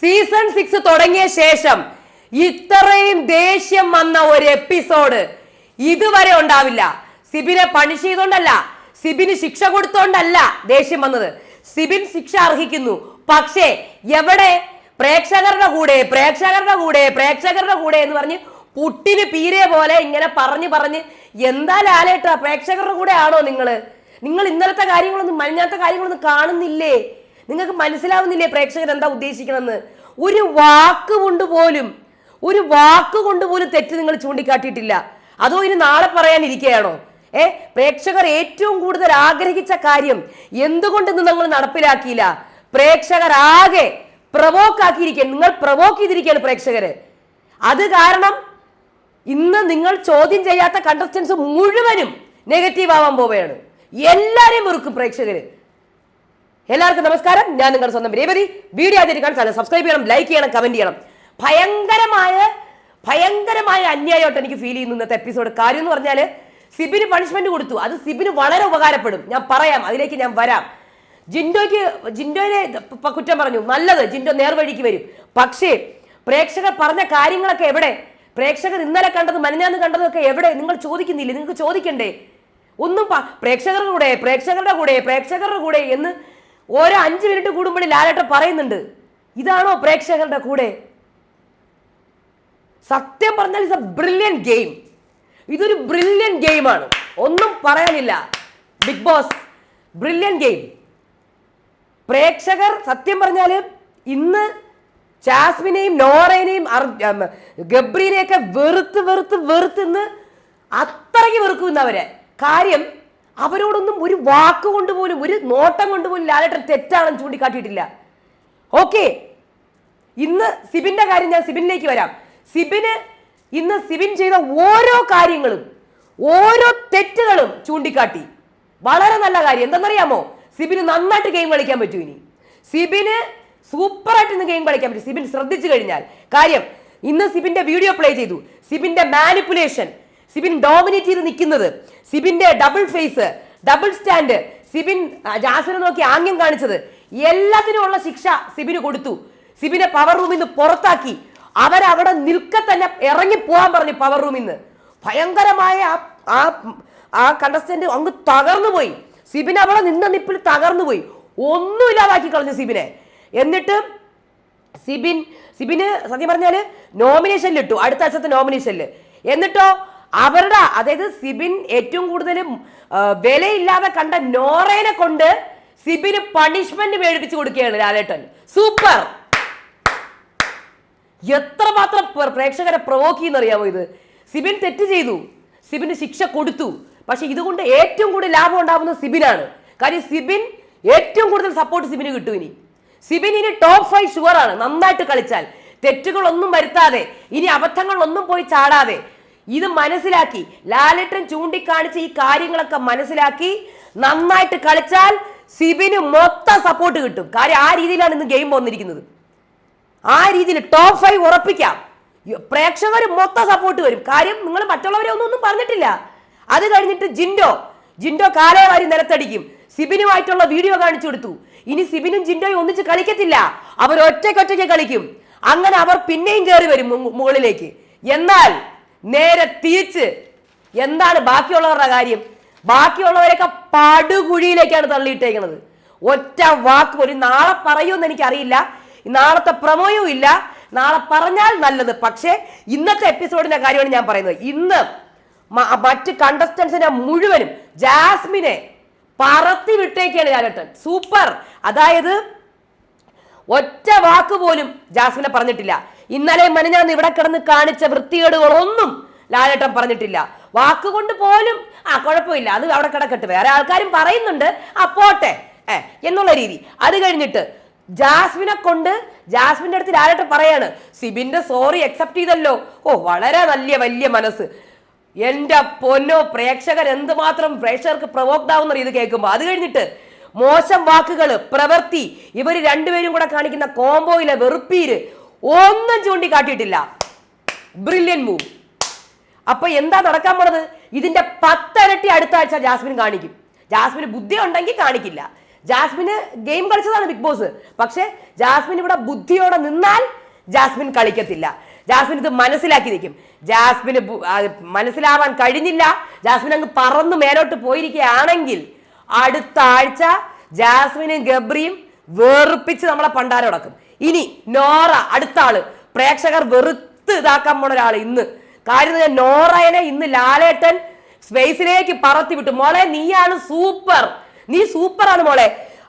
Season six തുടങ്ങിയ ശേഷം ഇത്രയും ദേഷ്യം വന്ന ഒരു എപ്പിസോഡ് ഇതുവരെ ഉണ്ടാവില്ല. സിബിനെ പണിഷ് ചെയ്തോണ്ടല്ല സിബിന് ശിക്ഷ കൊടുത്തോണ്ടല്ല ദേഷ്യം വന്നത്. സിബിൻ ശിക്ഷ അർഹിക്കുന്നു. പക്ഷേ എവിടെ? പ്രേക്ഷകരുടെ കൂടെ പ്രേക്ഷകരുടെ കൂടെ പ്രേക്ഷകരുടെ കൂടെ എന്ന് പറഞ്ഞ് പുട്ടിന് പീരെ പോലെ ഇങ്ങനെ പറഞ്ഞു പറഞ്ഞ് എന്താ ലാലേട്ടാ പ്രേക്ഷകരുടെ കൂടെ ആണോ നിങ്ങൾ? നിങ്ങൾ ഇന്നലത്തെ കാര്യങ്ങളൊന്നും മഞ്ഞാത്ത കാര്യങ്ങളൊന്നും കാണുന്നില്ലേ? നിങ്ങൾക്ക് മനസ്സിലാവുന്നില്ലേ പ്രേക്ഷകർ എന്താ ഉദ്ദേശിക്കണമെന്ന്? ഒരു വാക്ക് കൊണ്ട് പോലും ഒരു വാക്ക് കൊണ്ട് പോലും തെറ്റ് നിങ്ങൾ ചൂണ്ടിക്കാട്ടിയിട്ടില്ല. അതോ ഇനി നാളെ പറയാനിരിക്കുകയാണോ? ഏ പ്രേക്ഷകർ ഏറ്റവും കൂടുതൽ ആഗ്രഹിച്ച കാര്യം എന്തുകൊണ്ട് നിങ്ങൾ നടപ്പിലാക്കിയില്ല? പ്രേക്ഷകർ ആകെ പ്രവോക്ക് ആക്കിയിരിക്കുക നിങ്ങൾ പ്രവോക്ക് ചെയ്തിരിക്കുകയാണ് പ്രേക്ഷകര്. അത് കാരണം ഇന്ന് നിങ്ങൾ ചോദ്യം ചെയ്യാത്ത കണ്ടസ്റ്റൻസ് മുഴുവനും നെഗറ്റീവ് ആവാൻ പോവുകയാണ്. എല്ലാരെയും വെറുക്കും പ്രേക്ഷകര്. എല്ലാവർക്കും നമസ്കാരം. ഞാൻ നിങ്ങളുടെ സ്വന്തം രേവതി. വീഡിയോ ആദ്യമായിട്ട് കാണാൻ സബ്സ്ക്രൈബ് ചെയ്യണം ലൈക്ക് ചെയ്യണം കമന്റ് ചെയ്യണം. ഭയങ്കരമായ ഭയങ്കരമായ അന്യായമായിട്ട് എനിക്ക് ഫീൽ ചെയ്യുന്നു ഇന്നത്തെ എപ്പിസോഡ് കാര്യം എന്ന് പറഞ്ഞാൽ സിബിന് പണിഷ്മെന്റ് കൊടുത്തു. അത് സിബിന് വളരെ ഉപകാരപ്പെടും. ഞാൻ പറയാം അതിലേക്ക് ഞാൻ വരാം. ജിൻഡോയ്ക്ക് ജിൻഡോയെ പ- കുറ്റം പറഞ്ഞു. നല്ലത് ജിൻഡോ നേർവഴിക്ക് വരും. പക്ഷേ പ്രേക്ഷകർ പറഞ്ഞ കാര്യങ്ങളൊക്കെ എവിടെ? പ്രേക്ഷകർ ഇന്നലെ കണ്ടത് മനഞ്ഞാന്ന് കണ്ടതൊക്കെ എവിടെ? നിങ്ങൾ ചോദിക്കുന്നില്ലേ? നിങ്ങൾക്ക് ചോദിക്കണ്ടേ? ഒന്നും പ്രേക്ഷകരുടെ കൂടെ പ്രേക്ഷകരുടെ കൂടെ പ്രേക്ഷകരുടെ കൂടെ എന്ന് ഓരോ അഞ്ച് മിനിറ്റ് കൂടുമ്പോൾ ലാലേട്ട പറയുന്നുണ്ട്. ഇതാണോ പ്രേക്ഷകരുടെ കൂടെ? സത്യം പറഞ്ഞാൽ ഇറ്റ്സ് എ ബ്രില്യൻ ഗെയിം ഇതൊരു ബ്രില്യൻ ഗെയിമാണ് ഒന്നും പറയാനില്ല. ബിഗ് ബോസ് ബ്രില്യൻ ഗെയിം പ്രേക്ഷകർ സത്യം പറഞ്ഞാൽ ഇന്ന് ജാസ്മിനെയും നോറേനെയും ഗബ്രീനെയൊക്കെ വെറുത്ത് വെറുത്ത് വെറുത്ത് ഇന്ന് അത്രയ്ക്ക് വെറുക്കും അവരെ. കാര്യം അവരോടൊന്നും ഒരു വാക്ക് കൊണ്ട് ഒരു നോട്ടം കൊണ്ട് പോലും ലാലേട്ടൻ തെറ്റാണെന്ന് ചൂണ്ടിക്കാട്ടിയിട്ടില്ല. ഓക്കെ. ഇന്ന് സിബിന്റെ കാര്യം ഞാൻ സിബിനിലേക്ക് വരാം. സിബിന് ഇന്ന് സിബിൻ ചെയ്ത ഓരോ കാര്യങ്ങളും ഓരോ തെറ്റുകളും ചൂണ്ടിക്കാട്ടി. വളരെ നല്ല കാര്യം. എന്തെന്നറിയാമോ? സിബിന് നന്നായിട്ട് ഗെയിം കളിക്കാൻ പറ്റൂ ഇനി. സിബിന് സൂപ്പറായിട്ട് ഇന്ന് ഗെയിം കളിക്കാൻ പറ്റും. സിബിൻ ശ്രദ്ധിച്ചു കഴിഞ്ഞാൽ. കാര്യം ഇന്ന് സിബിന്റെ വീഡിയോ പ്ലേ ചെയ്തു. സിബിന്റെ മാനിപ്പുലേഷൻ സിബിൻ ഡോമിനേറ്റ് ചെയ്ത് നിൽക്കുന്നത്. സിബിന്റെ double face double stand Sibin ജാസിനെ നോക്കി ആംഗ്യം കാണിച്ചത്. എല്ലാത്തിനും ഉള്ള ശിക്ഷ സിബിന് കൊടുത്തു. സിബിനെ പവർ റൂമിൽ നിന്ന് പുറത്താക്കി. അവരവിടെ നിൽക്കെ തന്നെ ഇറങ്ങി പോകാൻ പറഞ്ഞു പവർ റൂമിൽ നിന്ന് ഭയങ്കരമായ ആ- ആ കണ്ടസ്റ്റന്റ് അങ്ങ് തകർന്നു പോയി. സിബിൻ അവിടെ നിന്ന നിപ്പിൽ തകർന്നു പോയി. ഒന്നും ഒന്നുമില്ലാതാക്കി കളഞ്ഞു സിബിനെ. എന്നിട്ട് സിബിൻ സിബിന് സത്യം പറഞ്ഞാൽ നോമിനേഷനിൽ ഇട്ടു അടുത്ത ആഴ്ചത്തെ നോമിനേഷനിൽ എന്നിട്ടോ അവരുടെ അതായത് സിബിൻ ഏറ്റവും കൂടുതൽ വിലയില്ലാതെ കണ്ട നോറേനെ കൊണ്ട് സിബിന് പണിഷ്മെന്റ് മേടിപ്പിച്ചു കൊടുക്കുകയാണ് ലാലേട്ടൻ. സൂപ്പർ! എത്രമാത്രം പ്ര- പ്രേക്ഷകരെ പ്രവോക്ക് ചെയ്യുന്നറിയാമോ ഇത്? സിബിൻ തെറ്റ് ചെയ്തു. സിബിന് ശിക്ഷ കൊടുത്തു. പക്ഷെ ഇതുകൊണ്ട് ഏറ്റവും കൂടുതൽ ലാഭം ഉണ്ടാവുന്നത് സിബിനാണ്. കാര്യം സിബിൻ ഏറ്റവും കൂടുതൽ സപ്പോർട്ട് സിബിന് കിട്ടും ഇനി. സിബിൻ ഇനി ടോപ്പ് ഫൈവ് ഷുവർ ആണ്. നന്നായിട്ട് കളിച്ചാൽ. തെറ്റുകളൊന്നും വരുത്താതെ ഇനി അബദ്ധങ്ങളൊന്നും പോയി ചാടാതെ ഇത് മനസ്സിലാക്കി. ലാലേട്ടൻ ചൂണ്ടിക്കാണിച്ച ഈ കാര്യങ്ങളൊക്കെ മനസ്സിലാക്കി. നന്നായിട്ട് കളിച്ചാൽ സിബിന് മൊത്തം സപ്പോർട്ട് കിട്ടും. കാര്യം ആ രീതിയിലാണ് ഇന്ന് ഗെയിം വന്നിരിക്കുന്നത്. ആ രീതിയിൽ ടോപ്പ് ഫൈവ് ഉറപ്പിക്കാം. പ്രേക്ഷകർ മൊത്തം സപ്പോർട്ട് വരും. കാര്യം നിങ്ങൾ മറ്റുള്ളവരെ ഒന്നും ഒന്നും പറഞ്ഞിട്ടില്ല. അത് കഴിഞ്ഞിട്ട് ജിൻഡോ ജിൻഡോ കാലേ വാരി നിലത്തടിക്കും. സിബിനുമായിട്ടുള്ള വീഡിയോ കാണിച്ചു കൊടുത്തു. ഇനി സിബിനും ജിൻഡോയും ഒന്നിച്ച് കളിക്കത്തില്ല. അവർ ഒറ്റയ്ക്കൊറ്റയ്ക്ക് കളിക്കും. അങ്ങനെ അവർ പിന്നെയും കയറി വരും മുകളിലേക്ക്. എന്നാൽ നേരെ തിരിച്ച് എന്താണ് ബാക്കിയുള്ളവരുടെ കാര്യം? ബാക്കിയുള്ളവരെയൊക്കെ പടുകുഴിയിലേക്കാണ് തള്ളിയിട്ടേക്കുന്നത് ഒറ്റ വാക്ക് ഒരു നാളെ പറയുമെന്ന് എനിക്കറിയില്ല. നാളത്തെ പ്രമോയും ഇല്ല. നാളെ പറഞ്ഞാൽ നല്ലത്. പക്ഷേ ഇന്നത്തെ എപ്പിസോഡിന്റെ കാര്യമാണ് ഞാൻ പറയുന്നത്. ഇന്ന് മറ്റ് കണ്ടസ്റ്റൻസിനെ മുഴുവനും ജാസ്മിനെ പറത്തി വിട്ടേക്കാണ് ലാലേട്ടൻ സൂപ്പർ. അതായത് ഒറ്റ വാക്ക് പോലും ജാസ്മിനെ പറഞ്ഞിട്ടില്ല. ഇന്നലെ മനഞ്ഞാന്ന് ഇവിടെ കിടന്ന് കാണിച്ച വൃത്തികേടുകളൊന്നും ലാലേട്ടൻ പറഞ്ഞിട്ടില്ല. വാക്കുകൊണ്ട് പോലും ആ കുഴപ്പമില്ല. അത് അവിടെ കിടക്കട്ടെ. വേറെ ആൾക്കാരും പറയുന്നുണ്ട്. ആ പോട്ടെ. ഏ എന്നുള്ള രീതി. അത് കഴിഞ്ഞിട്ട് ജാസ്മിനെ കൊണ്ട് ജാസ്മിന്റെ അടുത്ത് ലാലേട്ടൻ പറയാണ് സിബിന്റെ സോറി അക്സെപ്റ്റ് ചെയ്തല്ലോ. ഓ വളരെ വലിയ വലിയ മനസ്സ്. എന്റെ പൊന്നോ പ്രേക്ഷകർ എന്തുമാത്രം പ്രേക്ഷകർക്ക് പ്രവോക്ഡ് ആവുന്ന രീതി കേൾക്കുമ്പോൾ അത് കഴിഞ്ഞിട്ട് മോശം വാക്കുകൾ പ്രവൃത്തി ഇവർ രണ്ടുപേരും കൂടെ കാണിക്കുന്ന കോംബോയിലെ വെറുപ്പീര് ഒന്നും ചൂണ്ടിക്കാട്ടിയിട്ടില്ല. ബ്രില്യൻ മൂവ് അപ്പൊ എന്താ നടക്കാൻ പോണത്? ഇതിന്റെ പത്തരട്ടി അടുത്ത ആഴ്ച ജാസ്മിൻ കാണിക്കും. ജാസ്മിന് ബുദ്ധി ഉണ്ടെങ്കിൽ കാണിക്കില്ല. ജാസ്മിന് ഗെയിം കളിച്ചതാണ് ബിഗ് ബോസ് പക്ഷെ ജാസ്മിൻ ഇവിടെ ബുദ്ധിയോടെ നിന്നാൽ ജാസ്മിൻ കളിക്കത്തില്ല. ജാസ്മിൻ ഇത് മനസ്സിലാക്കി നിൽക്കും. ജാസ്മിന് മനസ്സിലാവാൻ കഴിഞ്ഞില്ല. ജാസ്മിൻ അങ്ങ് പറന്ന് മേലോട്ട് പോയിരിക്കുകയാണെങ്കിൽ അടുത്ത ആഴ്ച ജാസ്മിനും ഗബ്രിയും വേർപ്പിച്ച് നമ്മളെ പണ്ടാരം അടക്കും ഇനി നോറ അടുത്ത ആൾ. പ്രേക്ഷകർ വെറുത്ത് ഇതാക്കാൻ പോണ ഒരാൾ ഇന്ന്. കാര്യം നോറയനെ ഇന്ന് ലാലേട്ടൻ സ്പേസിലേക്ക് പറത്തി വിട്ടു. മോളെ നീയാണ് സൂപ്പർ. നീ സൂപ്പറാണ് മോളെ.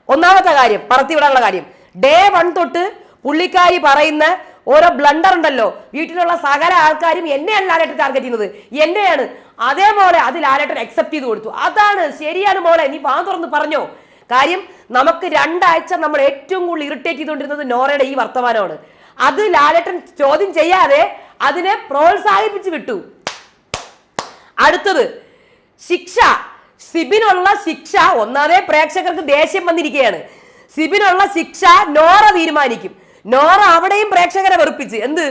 ഒന്നാമത്തെ കാര്യം പറത്തി വിടാനുള്ള കാര്യം. ഡേ വൺ തൊട്ട് പുള്ളിക്കാരി പറയുന്ന ഓരോ ബ്ലണ്ടർ ഉണ്ടല്ലോ. വീട്ടിലുള്ള സകല ആൾക്കാരും എന്നെയാണ് ലാലേട്ടൻ ടാർഗറ്റ് ചെയ്യുന്നത്. എന്നെയാണ്. അതേപോലെ അത് ലാലേട്ടൻ അക്സെപ്റ്റ് ചെയ്ത് കൊടുത്തു. അതാണ് ശരിയാണ് മോളെ. നീ വാ തുറന്ന് പറഞ്ഞോ. കാര്യം നമുക്ക് രണ്ടാഴ്ച നമ്മൾ ഏറ്റവും കൂടുതൽ ഇറിറ്റേറ്റ് ചെയ്തുകൊണ്ടിരുന്നത് നോറയുടെ ഈ വർത്തമാനമാണ്. അത് ലാലേട്ടൻ ചോദ്യം ചെയ്യാതെ അതിനെ പ്രോത്സാഹിപ്പിച്ച് വിട്ടു. അടുത്തത് ശിക്ഷ. സിബിനുള്ള ശിക്ഷ ഒന്നാമതേ പ്രേക്ഷകർക്ക് ദേഷ്യം വന്നിരിക്കുകയാണ്. സിബിനുള്ള ശിക്ഷ നോറ തീരുമാനിക്കും. നോറ അവിടെയും പ്രേക്ഷകരെ വെറുപ്പിച്ച്. എന്ത്?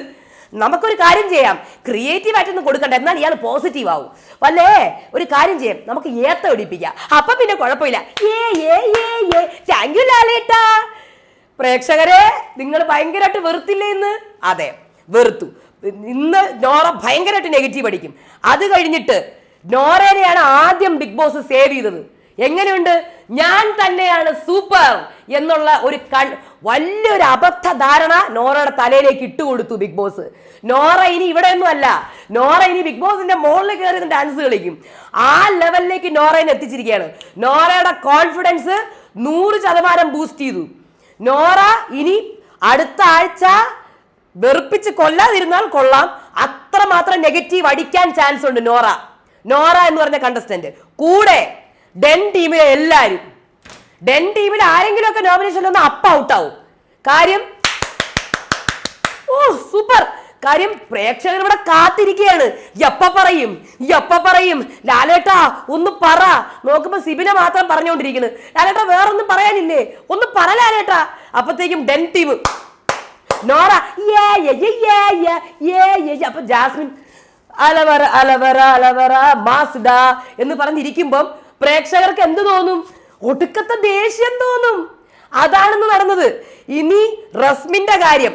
നമുക്കൊരു കാര്യം ചെയ്യാം. ക്രിയേറ്റീവ് ആയിട്ടൊന്നും കൊടുക്കണ്ട. എന്നാൽ ഇയാൾ പോസിറ്റീവ് ആവും. അല്ലേ? ഒരു കാര്യം ചെയ്യാം. നമുക്ക് ഏത്ത ഒടിപ്പിക്കാം അപ്പൊ പിന്നെ കുഴപ്പമില്ല. ഏ ഏ ഏ ഏ. താങ്ക് യു ലാലേട്ടാ. പ്രേക്ഷകരെ നിങ്ങൾ ഭയങ്കരമായിട്ട് വെറുത്തില്ലേ ഇന്ന്? അതെ വെറുത്തു. ഇന്ന് നോറ ഭയങ്കരമായിട്ട് നെഗറ്റീവ് അടിക്കും. അത് കഴിഞ്ഞിട്ട് നോറേനെയാണ് ആദ്യം ബിഗ് ബോസ് സേവ് ചെയ്തത്. എങ്ങനെയുണ്ട്? ഞാൻ തന്നെയാണ് സൂപ്പർ എന്നുള്ള ഒരു കൺ വലിയൊരു അബദ്ധ ധാരണ നോറയുടെ തലയിലേക്ക് ഇട്ടുകൊടുത്തു ബിഗ് ബോസ്. നോറ ഇനി ഇവിടെ ഒന്നും അല്ല. നോറ ഇനി ബിഗ് ബോസിന്റെ മുകളിൽ കയറി ഡാൻസ് കളിക്കും. ആ ലെവലിലേക്ക് നോറയെ എത്തിച്ചിരിക്കുകയാണ്. നോറയുടെ കോൺഫിഡൻസ് നൂറ് ശതമാനം ബൂസ്റ്റ് ചെയ്തു. നോറ ഇനി അടുത്ത ആഴ്ച വെറുപ്പിച്ച് കൊല്ലാതിരുന്നാൽ കൊള്ളാം. അത്രമാത്രം നെഗറ്റീവ് അടിക്കാൻ ചാൻസ് ഉണ്ട് നോറ. നോറ എന്ന് പറഞ്ഞ കണ്ടസ്റ്റന്റ് കൂടെ ഡെൻ ടീമിലെ എല്ലാരും. ഡെൻ ടീമിൽ ആരെങ്കിലും ഒക്കെ നോമിനേഷൻ ഒന്ന് അപ്പ് ഔട്ട് ആവും. കാര്യം ഓ സൂപ്പർ കാര്യം പ്രേക്ഷകർ ഇവിടെ കാത്തിരിക്കുകയാണ്. എപ്പ പറയും എപ്പ പറയും ലാലേട്ടാ ഒന്ന് പറ. നോക്കുമ്പോ സിബിനെ മാത്രം പറഞ്ഞുകൊണ്ടിരിക്കുന്നു. ലാലേട്ടാ വേറൊന്നും പറയാനില്ലേ? ഒന്ന് പറ ലാലേട്ടാ. അപ്പത്തേക്കും ഡെൻ ടീം. നോറ. അപ്പൊ ജാസ്മിൻ അലവറ അലവറ അലവറ മാസ്ഡ എന്ന് പറഞ്ഞിരിക്കുമ്പം പ്രേക്ഷകർക്ക് എന്ത് തോന്നും? ഒടുക്കത്തെ ദേഷ്യം തോന്നും. അതാണെന്ന് നടന്നത്. ഇനി റസ്മിന്റെ കാര്യം.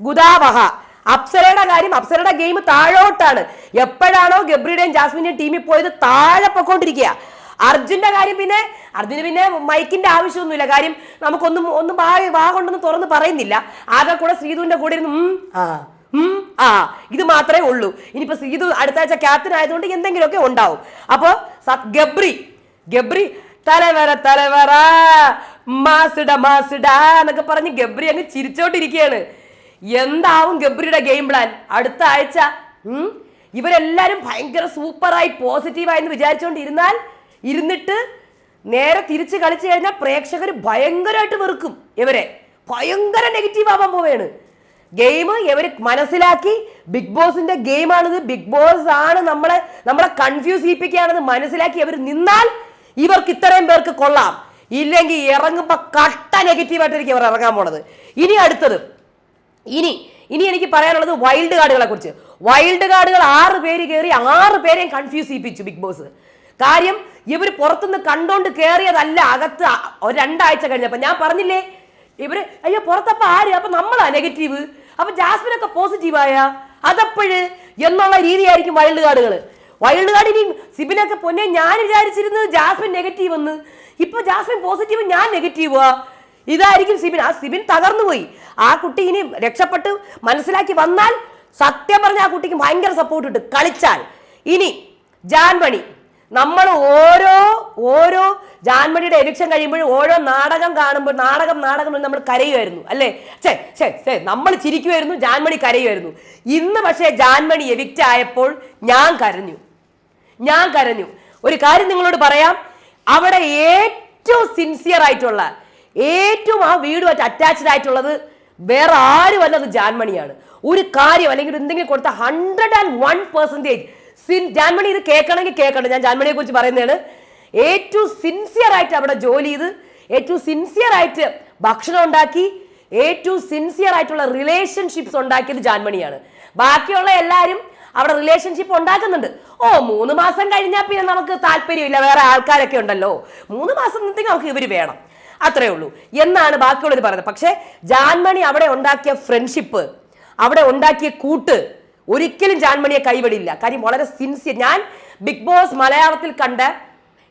ഗുദാവഹ. അപ്സരയുടെ കാര്യം അപ്സരയുടെ ഗെയിം താഴോട്ടാണ്. എപ്പോഴാണോ ഗബ്രിയുടെയും ജാസ്മിന്റെയും ടീമിൽ പോയത് താഴെ പൊക്കോണ്ടിരിക്കുക. അർജുന്റെ കാര്യം പിന്നെ അർജുന് പിന്നെ മൈക്കിന്റെ ആവശ്യമൊന്നുമില്ല. കാര്യം നമുക്കൊന്നും ഒന്നും വാ വാ കൊണ്ടൊന്നും തുറന്ന് പറയുന്നില്ല. ആകെ കൂടെ ശ്രീധുവിന്റെ കൂടെ ഇരുന്ന് ആ. ആ ഇത് മാത്രമേ ഉള്ളൂ. ഇനിയിപ്പോ ശ്രീധു അടുത്ത ആഴ്ച ക്യാപ്റ്റൻ ആയതുകൊണ്ട് എന്തെങ്കിലുമൊക്കെ ഉണ്ടാവും. അപ്പോ സ- ഗബ്രി ഗബ്രി തലവര തലവറ മാസിട മാസിട എന്നൊക്കെ പറഞ്ഞ് ഗബ്രി അങ്ങ് ചിരിച്ചോണ്ടിരിക്കുകയാണ്. എന്താവും ഗബ്രിയുടെ ഗെയിം പ്ലാൻ? അടുത്ത ആഴ്ച ഇവരെല്ലാരും ഭയങ്കര സൂപ്പറായി പോസിറ്റീവായി എന്ന് വിചാരിച്ചുകൊണ്ടിരുന്നാൽ ഇരുന്നിട്ട് നേരെ തിരിച്ച് കളിച്ചു കഴിഞ്ഞാൽ പ്രേക്ഷകർ ഭയങ്കരമായിട്ട് വെറുക്കും ഇവരെ. ഭയങ്കര നെഗറ്റീവ് ആവാൻ പോവുകയാണ്. ഗെയിം ഇവർ മനസ്സിലാക്കി. ബിഗ് ബോസിന്റെ ഗെയിമാണിത്. ബിഗ് ബോസ് ആണ് നമ്മളെ നമ്മളെ കൺഫ്യൂസ് ചെയ്യിപ്പിക്കുകയാണെന്ന് മനസ്സിലാക്കി അവർ നിന്നാൽ ഇവർക്ക് ഇത്രയും പേർക്ക് കൊള്ളാം. ഇല്ലെങ്കിൽ ഇറങ്ങുമ്പോൾ കട്ട നെഗറ്റീവായിട്ടായിരിക്കും ഇവർ ഇറങ്ങാൻ പോണത്. ഇനി അടുത്തത്. ഇനി ഇനി എനിക്ക് പറയാനുള്ളത് വൈൽഡ് കാർഡുകളെ കുറിച്ച്. വൈൽഡ് കാർഡുകൾ ആറ് പേര് കയറി ആറ് പേരെയും കൺഫ്യൂസ് ചെയ്യിപ്പിച്ചു ബിഗ് ബോസ് കാര്യം ഇവർ പുറത്തുനിന്ന് കണ്ടോണ്ട് കയറിയതല്ല അകത്ത് ഒരു രണ്ടാഴ്ച കഴിഞ്ഞപ്പോൾ ഞാൻ പറഞ്ഞില്ലേ? ഇവർ അയ്യോ പുറത്തപ്പോൾ ആര്? അപ്പൊ നമ്മളാ നെഗറ്റീവ് അപ്പൊ ജാസ്മിനൊക്കെ പോസിറ്റീവായ അതപ്പോഴ്? എന്നുള്ള രീതിയായിരിക്കും വൈൽഡ് കാർഡുകൾ വൈൽഡ് കാർഡ് ഇനി സിബിനൊക്കെ പൊന്നെ ഞാൻ വിചാരിച്ചിരുന്നത് ജാസ്മിൻ നെഗറ്റീവ് എന്ന് ഇപ്പൊ ജാസ്മിൻ പോസിറ്റീവ് ഞാൻ നെഗറ്റീവാ ഇതായിരിക്കും സിബിൻ. ആ സിബിൻ തകർന്നു പോയി. ആ കുട്ടി ഇനി രക്ഷപ്പെട്ട് മനസ്സിലാക്കി വന്നാൽ സത്യം പറഞ്ഞ ആ കുട്ടിക്ക് ഭയങ്കര സപ്പോർട്ട് ഇട്ട് കളിച്ചാൽ. ഇനി ജാൻമണി. നമ്മൾ ഓരോ ഓരോ ജാൻമണിയുടെ എലക്ഷൻ കഴിയുമ്പോഴും ഓരോ നാടകം കാണുമ്പോൾ നാടകം നാടകം എന്ന് നമ്മൾ കരയുമായിരുന്നു. അല്ലേ? ചേ ചേ ചേ നമ്മൾ ചിരിക്കുമായിരുന്നു ജാൻമണി കരയുമായിരുന്നു. ഇന്ന് പക്ഷേ ജാൻമണി എവിക്റ്റ് ആയപ്പോൾ ഞാൻ കരഞ്ഞു. ഞാൻ കരഞ്ഞു. ഒരു കാര്യം നിങ്ങളോട് പറയാം. അവിടെ ഏറ്റവും സിൻസിയർ ആയിട്ടുള്ള ഏറ്റവും ആ വീടുമായിട്ട് അറ്റാച്ച്ഡ് ആയിട്ടുള്ളത് വേറെ ആരും അല്ല അത് ജാൻമണിയാണ്. ഒരു കാര്യം അല്ലെങ്കിൽ എന്തെങ്കിലും കൊടുത്ത ഹൺഡ്രഡ് ആൻഡ് വൺ പെർസെന്റേജ് സിൻ ജാൻമണി ഇത് കേൾക്കണമെങ്കിൽ കേൾക്കണം ഞാൻ ജാൻമണിയെ കുറിച്ച് പറയുന്നതാണ്. ഏറ്റവും സിൻസിയർ ആയിട്ട് അവിടെ ജോലി ചെയ്ത് ഏറ്റവും സിൻസിയർ ആയിട്ട് ഭക്ഷണം ഉണ്ടാക്കി ഏറ്റവും സിൻസിയർ ആയിട്ടുള്ള റിലേഷൻഷിപ്സ് ഉണ്ടാക്കിയത് ജാൻമണിയാണ്. ബാക്കിയുള്ള എല്ലാവരും അവിടെ റിലേഷൻഷിപ്പ് ഉണ്ടാക്കുന്നുണ്ട്. ഓ മൂന്ന് മാസം കഴിഞ്ഞാൽ പിന്നെ നമുക്ക് താല്പര്യമില്ല വേറെ ആൾക്കാരൊക്കെ ഉണ്ടല്ലോ. മൂന്ന് മാസം നിന്നെങ്കിൽ നമുക്ക് ഇവർ വേണം. അത്രേ ഉള്ളൂ. എന്നാണ് ബാക്കിയുള്ളത് പറയുന്നത്. പക്ഷേ ജാൻമണി അവിടെ ഉണ്ടാക്കിയ ഫ്രണ്ട്ഷിപ്പ് അവിടെ ഉണ്ടാക്കിയ കൂട്ട് ഒരിക്കലും ജാൻമണിയെ കൈവിടില്ല. കാര്യം വളരെ സിൻസിയർ ഞാൻ ബിഗ് ബോസ് മലയാളത്തിൽ കണ്ട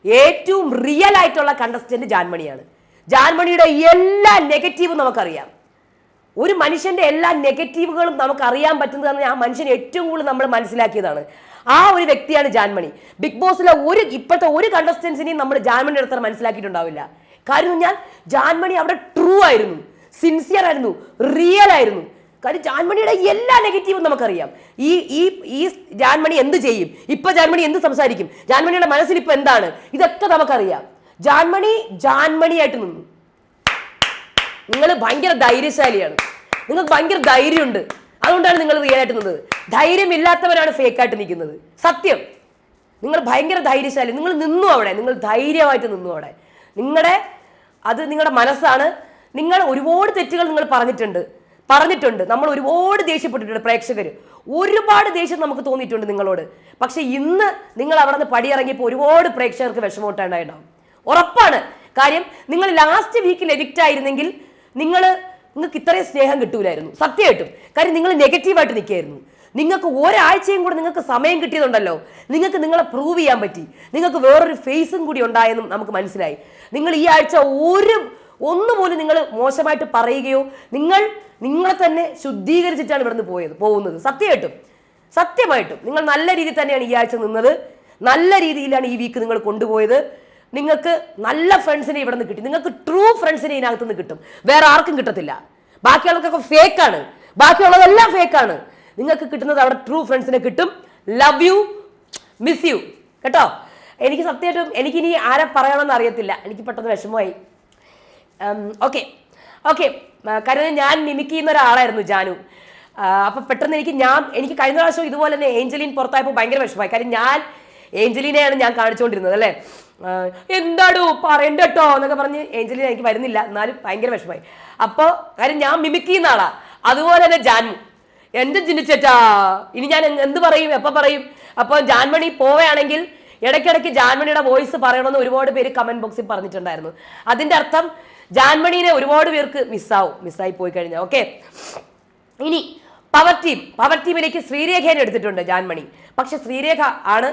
ഏറ്റവും റിയൽ ആയിട്ടുള്ള കണ്ടസ്റ്റന്റ് ജാൻമണിയാണ്. ജാൻമണിയുടെ എല്ലാ നെഗറ്റീവും നമുക്കറിയാം. ഒരു മനുഷ്യന്റെ എല്ലാ നെഗറ്റീവുകളും നമുക്ക് അറിയാൻ പറ്റുന്നതാണ് ആ മനുഷ്യൻ ഏറ്റവും കൂടുതൽ നമ്മൾ മനസ്സിലാക്കിയതാണ്. ആ ഒരു വ്യക്തിയാണ് ജാൻമണി. ബിഗ് ബോസിലെ ഒരു ഇപ്പോഴത്തെ ഒരു കണ്ടസ്റ്റൻസിനെയും നമ്മൾ ജാൻമണി അടുത്ത് മനസ്സിലാക്കിയിട്ടുണ്ടാവില്ല. കാര്യം ഞാൻ ജാൻമണി അവിടെ ട്രൂ ആയിരുന്നു. സിൻസിയർ ആയിരുന്നു. റിയൽ ആയിരുന്നു. കാര്യം ജാൻമണിയുടെ എല്ലാ നെഗറ്റീവും നമുക്കറിയാം. ഈ ഈ ഈ ജാൻമണി എന്ത് ചെയ്യും? ഇപ്പൊ ജാൻമണി എന്ത് സംസാരിക്കും? ജാൻമണിയുടെ മനസ്സിൽ ഇപ്പൊ എന്താണ്? ഇതൊക്കെ നമുക്കറിയാം. ജാൻമണി ജാൻമണിയായിട്ട് നിന്നു. നിങ്ങൾ ഭയങ്കര ധൈര്യശാലിയാണ്. നിങ്ങൾക്ക് ഭയങ്കര ധൈര്യമുണ്ട്. അതുകൊണ്ടാണ് നിങ്ങൾ റിയൽ ആയിട്ട് നിന്നത് ധൈര്യമില്ലാത്തവരാണ് ഫേക്ക് ആയിട്ട് നിൽക്കുന്നത്. സത്യം. നിങ്ങൾ ഭയങ്കര ധൈര്യശാലി. നിങ്ങൾ നിന്നു അവിടെ. നിങ്ങൾ ധൈര്യമായിട്ട് നിന്നു അവിടെ. നിങ്ങളുടെ അത് നിങ്ങളുടെ മനസ്സാണ്. നിങ്ങൾ ഒരുപാട് തെറ്റുകൾ നിങ്ങൾ പറഞ്ഞിട്ടുണ്ട്. പറഞ്ഞിട്ടുണ്ട്. നമ്മൾ ഒരുപാട് ദേഷ്യപ്പെട്ടിട്ടുണ്ട് പ്രേക്ഷകർ ഒരുപാട് ദേഷ്യം നമുക്ക് തോന്നിയിട്ടുണ്ട് നിങ്ങളോട്. പക്ഷെ ഇന്ന് നിങ്ങൾ അവിടെ നിന്ന് പടിയിറങ്ങിയപ്പോൾ ഒരുപാട് പ്രേക്ഷകർക്ക് വിഷമമുണ്ടായിട്ടുണ്ടാവും ഉറപ്പാണ്. കാര്യം നിങ്ങൾ ലാസ്റ്റ് വീക്കിൽ എവിക്റ്റ് ആയിരുന്നെങ്കിൽ നിങ്ങൾ നിങ്ങൾക്ക് ഇത്രയും സ്നേഹം കിട്ടൂലായിരുന്നു. സത്യമായിട്ടും. കാര്യം നിങ്ങൾ നെഗറ്റീവായിട്ട് നിൽക്കുകയായിരുന്നു. നിങ്ങൾക്ക് ഒരാഴ്ചയും കൂടെ നിങ്ങൾക്ക് സമയം കിട്ടിയതുണ്ടല്ലോ. നിങ്ങൾക്ക് നിങ്ങളെ പ്രൂവ് ചെയ്യാൻ പറ്റി. നിങ്ങൾക്ക് വേറൊരു ഫേസും കൂടി ഉണ്ടായെന്നും നമുക്ക് മനസ്സിലായി. നിങ്ങൾ ഈ ആഴ്ച ഒരു ഒന്നുപോലും നിങ്ങൾ മോശമായിട്ട് പറയുകയോ നിങ്ങൾ നിങ്ങളെ തന്നെ ശുദ്ധീകരിച്ചിട്ടാണ് ഇവിടുന്ന് പോയത് പോകുന്നത്. സത്യമായിട്ടും. സത്യമായിട്ടും. നിങ്ങൾ നല്ല രീതിയിൽ തന്നെയാണ് ഈ ആഴ്ച നിന്നത്. നല്ല രീതിയിലാണ് ഈ വീക്ക് നിങ്ങൾ കൊണ്ടുപോയത്. നിങ്ങൾക്ക് നല്ല ഫ്രണ്ട്സിനെ ഇവിടെ നിന്ന് കിട്ടി. നിങ്ങൾക്ക് ട്രൂ ഫ്രണ്ട്സിനെ ഇതിനകത്ത് നിന്ന് കിട്ടും. വേറെ ആർക്കും കിട്ടത്തില്ല. ബാക്കിയുള്ളവർക്കൊക്കെ ഫേക്കാണ് ബാക്കിയുള്ളതെല്ലാം ഫേക്കാണ് നിങ്ങൾക്ക് കിട്ടുന്നത് അവിടെ ട്രൂ ഫ്രണ്ട്സിനെ കിട്ടും. ലവ് യു മിസ് യു കേട്ടോ? എനിക്ക് സത്യമായിട്ടും എനിക്കിനി ആരെ പറയണമെന്ന് അറിയത്തില്ല. എനിക്ക് പെട്ടെന്ന് വിഷമമായി. ഓക്കെ ഓക്കെ കാര്യം ഞാൻ മിമിക് ചെയ്യുന്ന ഒരാളായിരുന്നു ജാനു. അപ്പം പെട്ടെന്ന് എനിക്ക് ഞാൻ എനിക്ക് കഴിഞ്ഞ പ്രാവശ്യം ഇതുപോലെ തന്നെ ഏഞ്ചലിൻ പുറത്തായപ്പോൾ ഭയങ്കര വിഷമമായി. കാര്യം ഞാൻ ഏഞ്ചലിനെയാണ് ഞാൻ കാണിച്ചുകൊണ്ടിരുന്നത് അല്ലേ? എന്താടോ പറയണ്ട കേട്ടോ എന്നൊക്കെ പറഞ്ഞ് ഏഞ്ചലിന് എനിക്ക് വരുന്നില്ല. എന്നാലും ഭയങ്കര വിഷമമായി. അപ്പോൾ കാര്യം ഞാൻ മിമിക് ചെയ്യുന്ന ആളാ. അതുപോലെ തന്നെ ജാൻ എന്ത് ചിന്തിച്ചേട്ടാ ഇനി ഞാൻ എന്ത് പറയും? എപ്പോൾ പറയും? അപ്പോൾ ജാൻമണി പോവുകയാണെങ്കിൽ ഇടയ്ക്കിടയ്ക്ക് ജാൻമണിയുടെ വോയിസ് പറയണമെന്ന് ഒരുപാട് പേര് കമന്റ് ബോക്സിൽ പറഞ്ഞിട്ടുണ്ടായിരുന്നു. അതിന്റെ അർത്ഥം ജാൻമണീനെ ഒരുപാട് പേർക്ക് മിസ്സാവും മിസ്സായി പോയി കഴിഞ്ഞാൽ. ഓക്കെ ഇനി പവർ ടീം പവർ ടീമിലേക്ക് ശ്രീരേഖേനെ എടുത്തിട്ടുണ്ട് ജാൻമണി. പക്ഷെ ശ്രീരേഖ ആണ്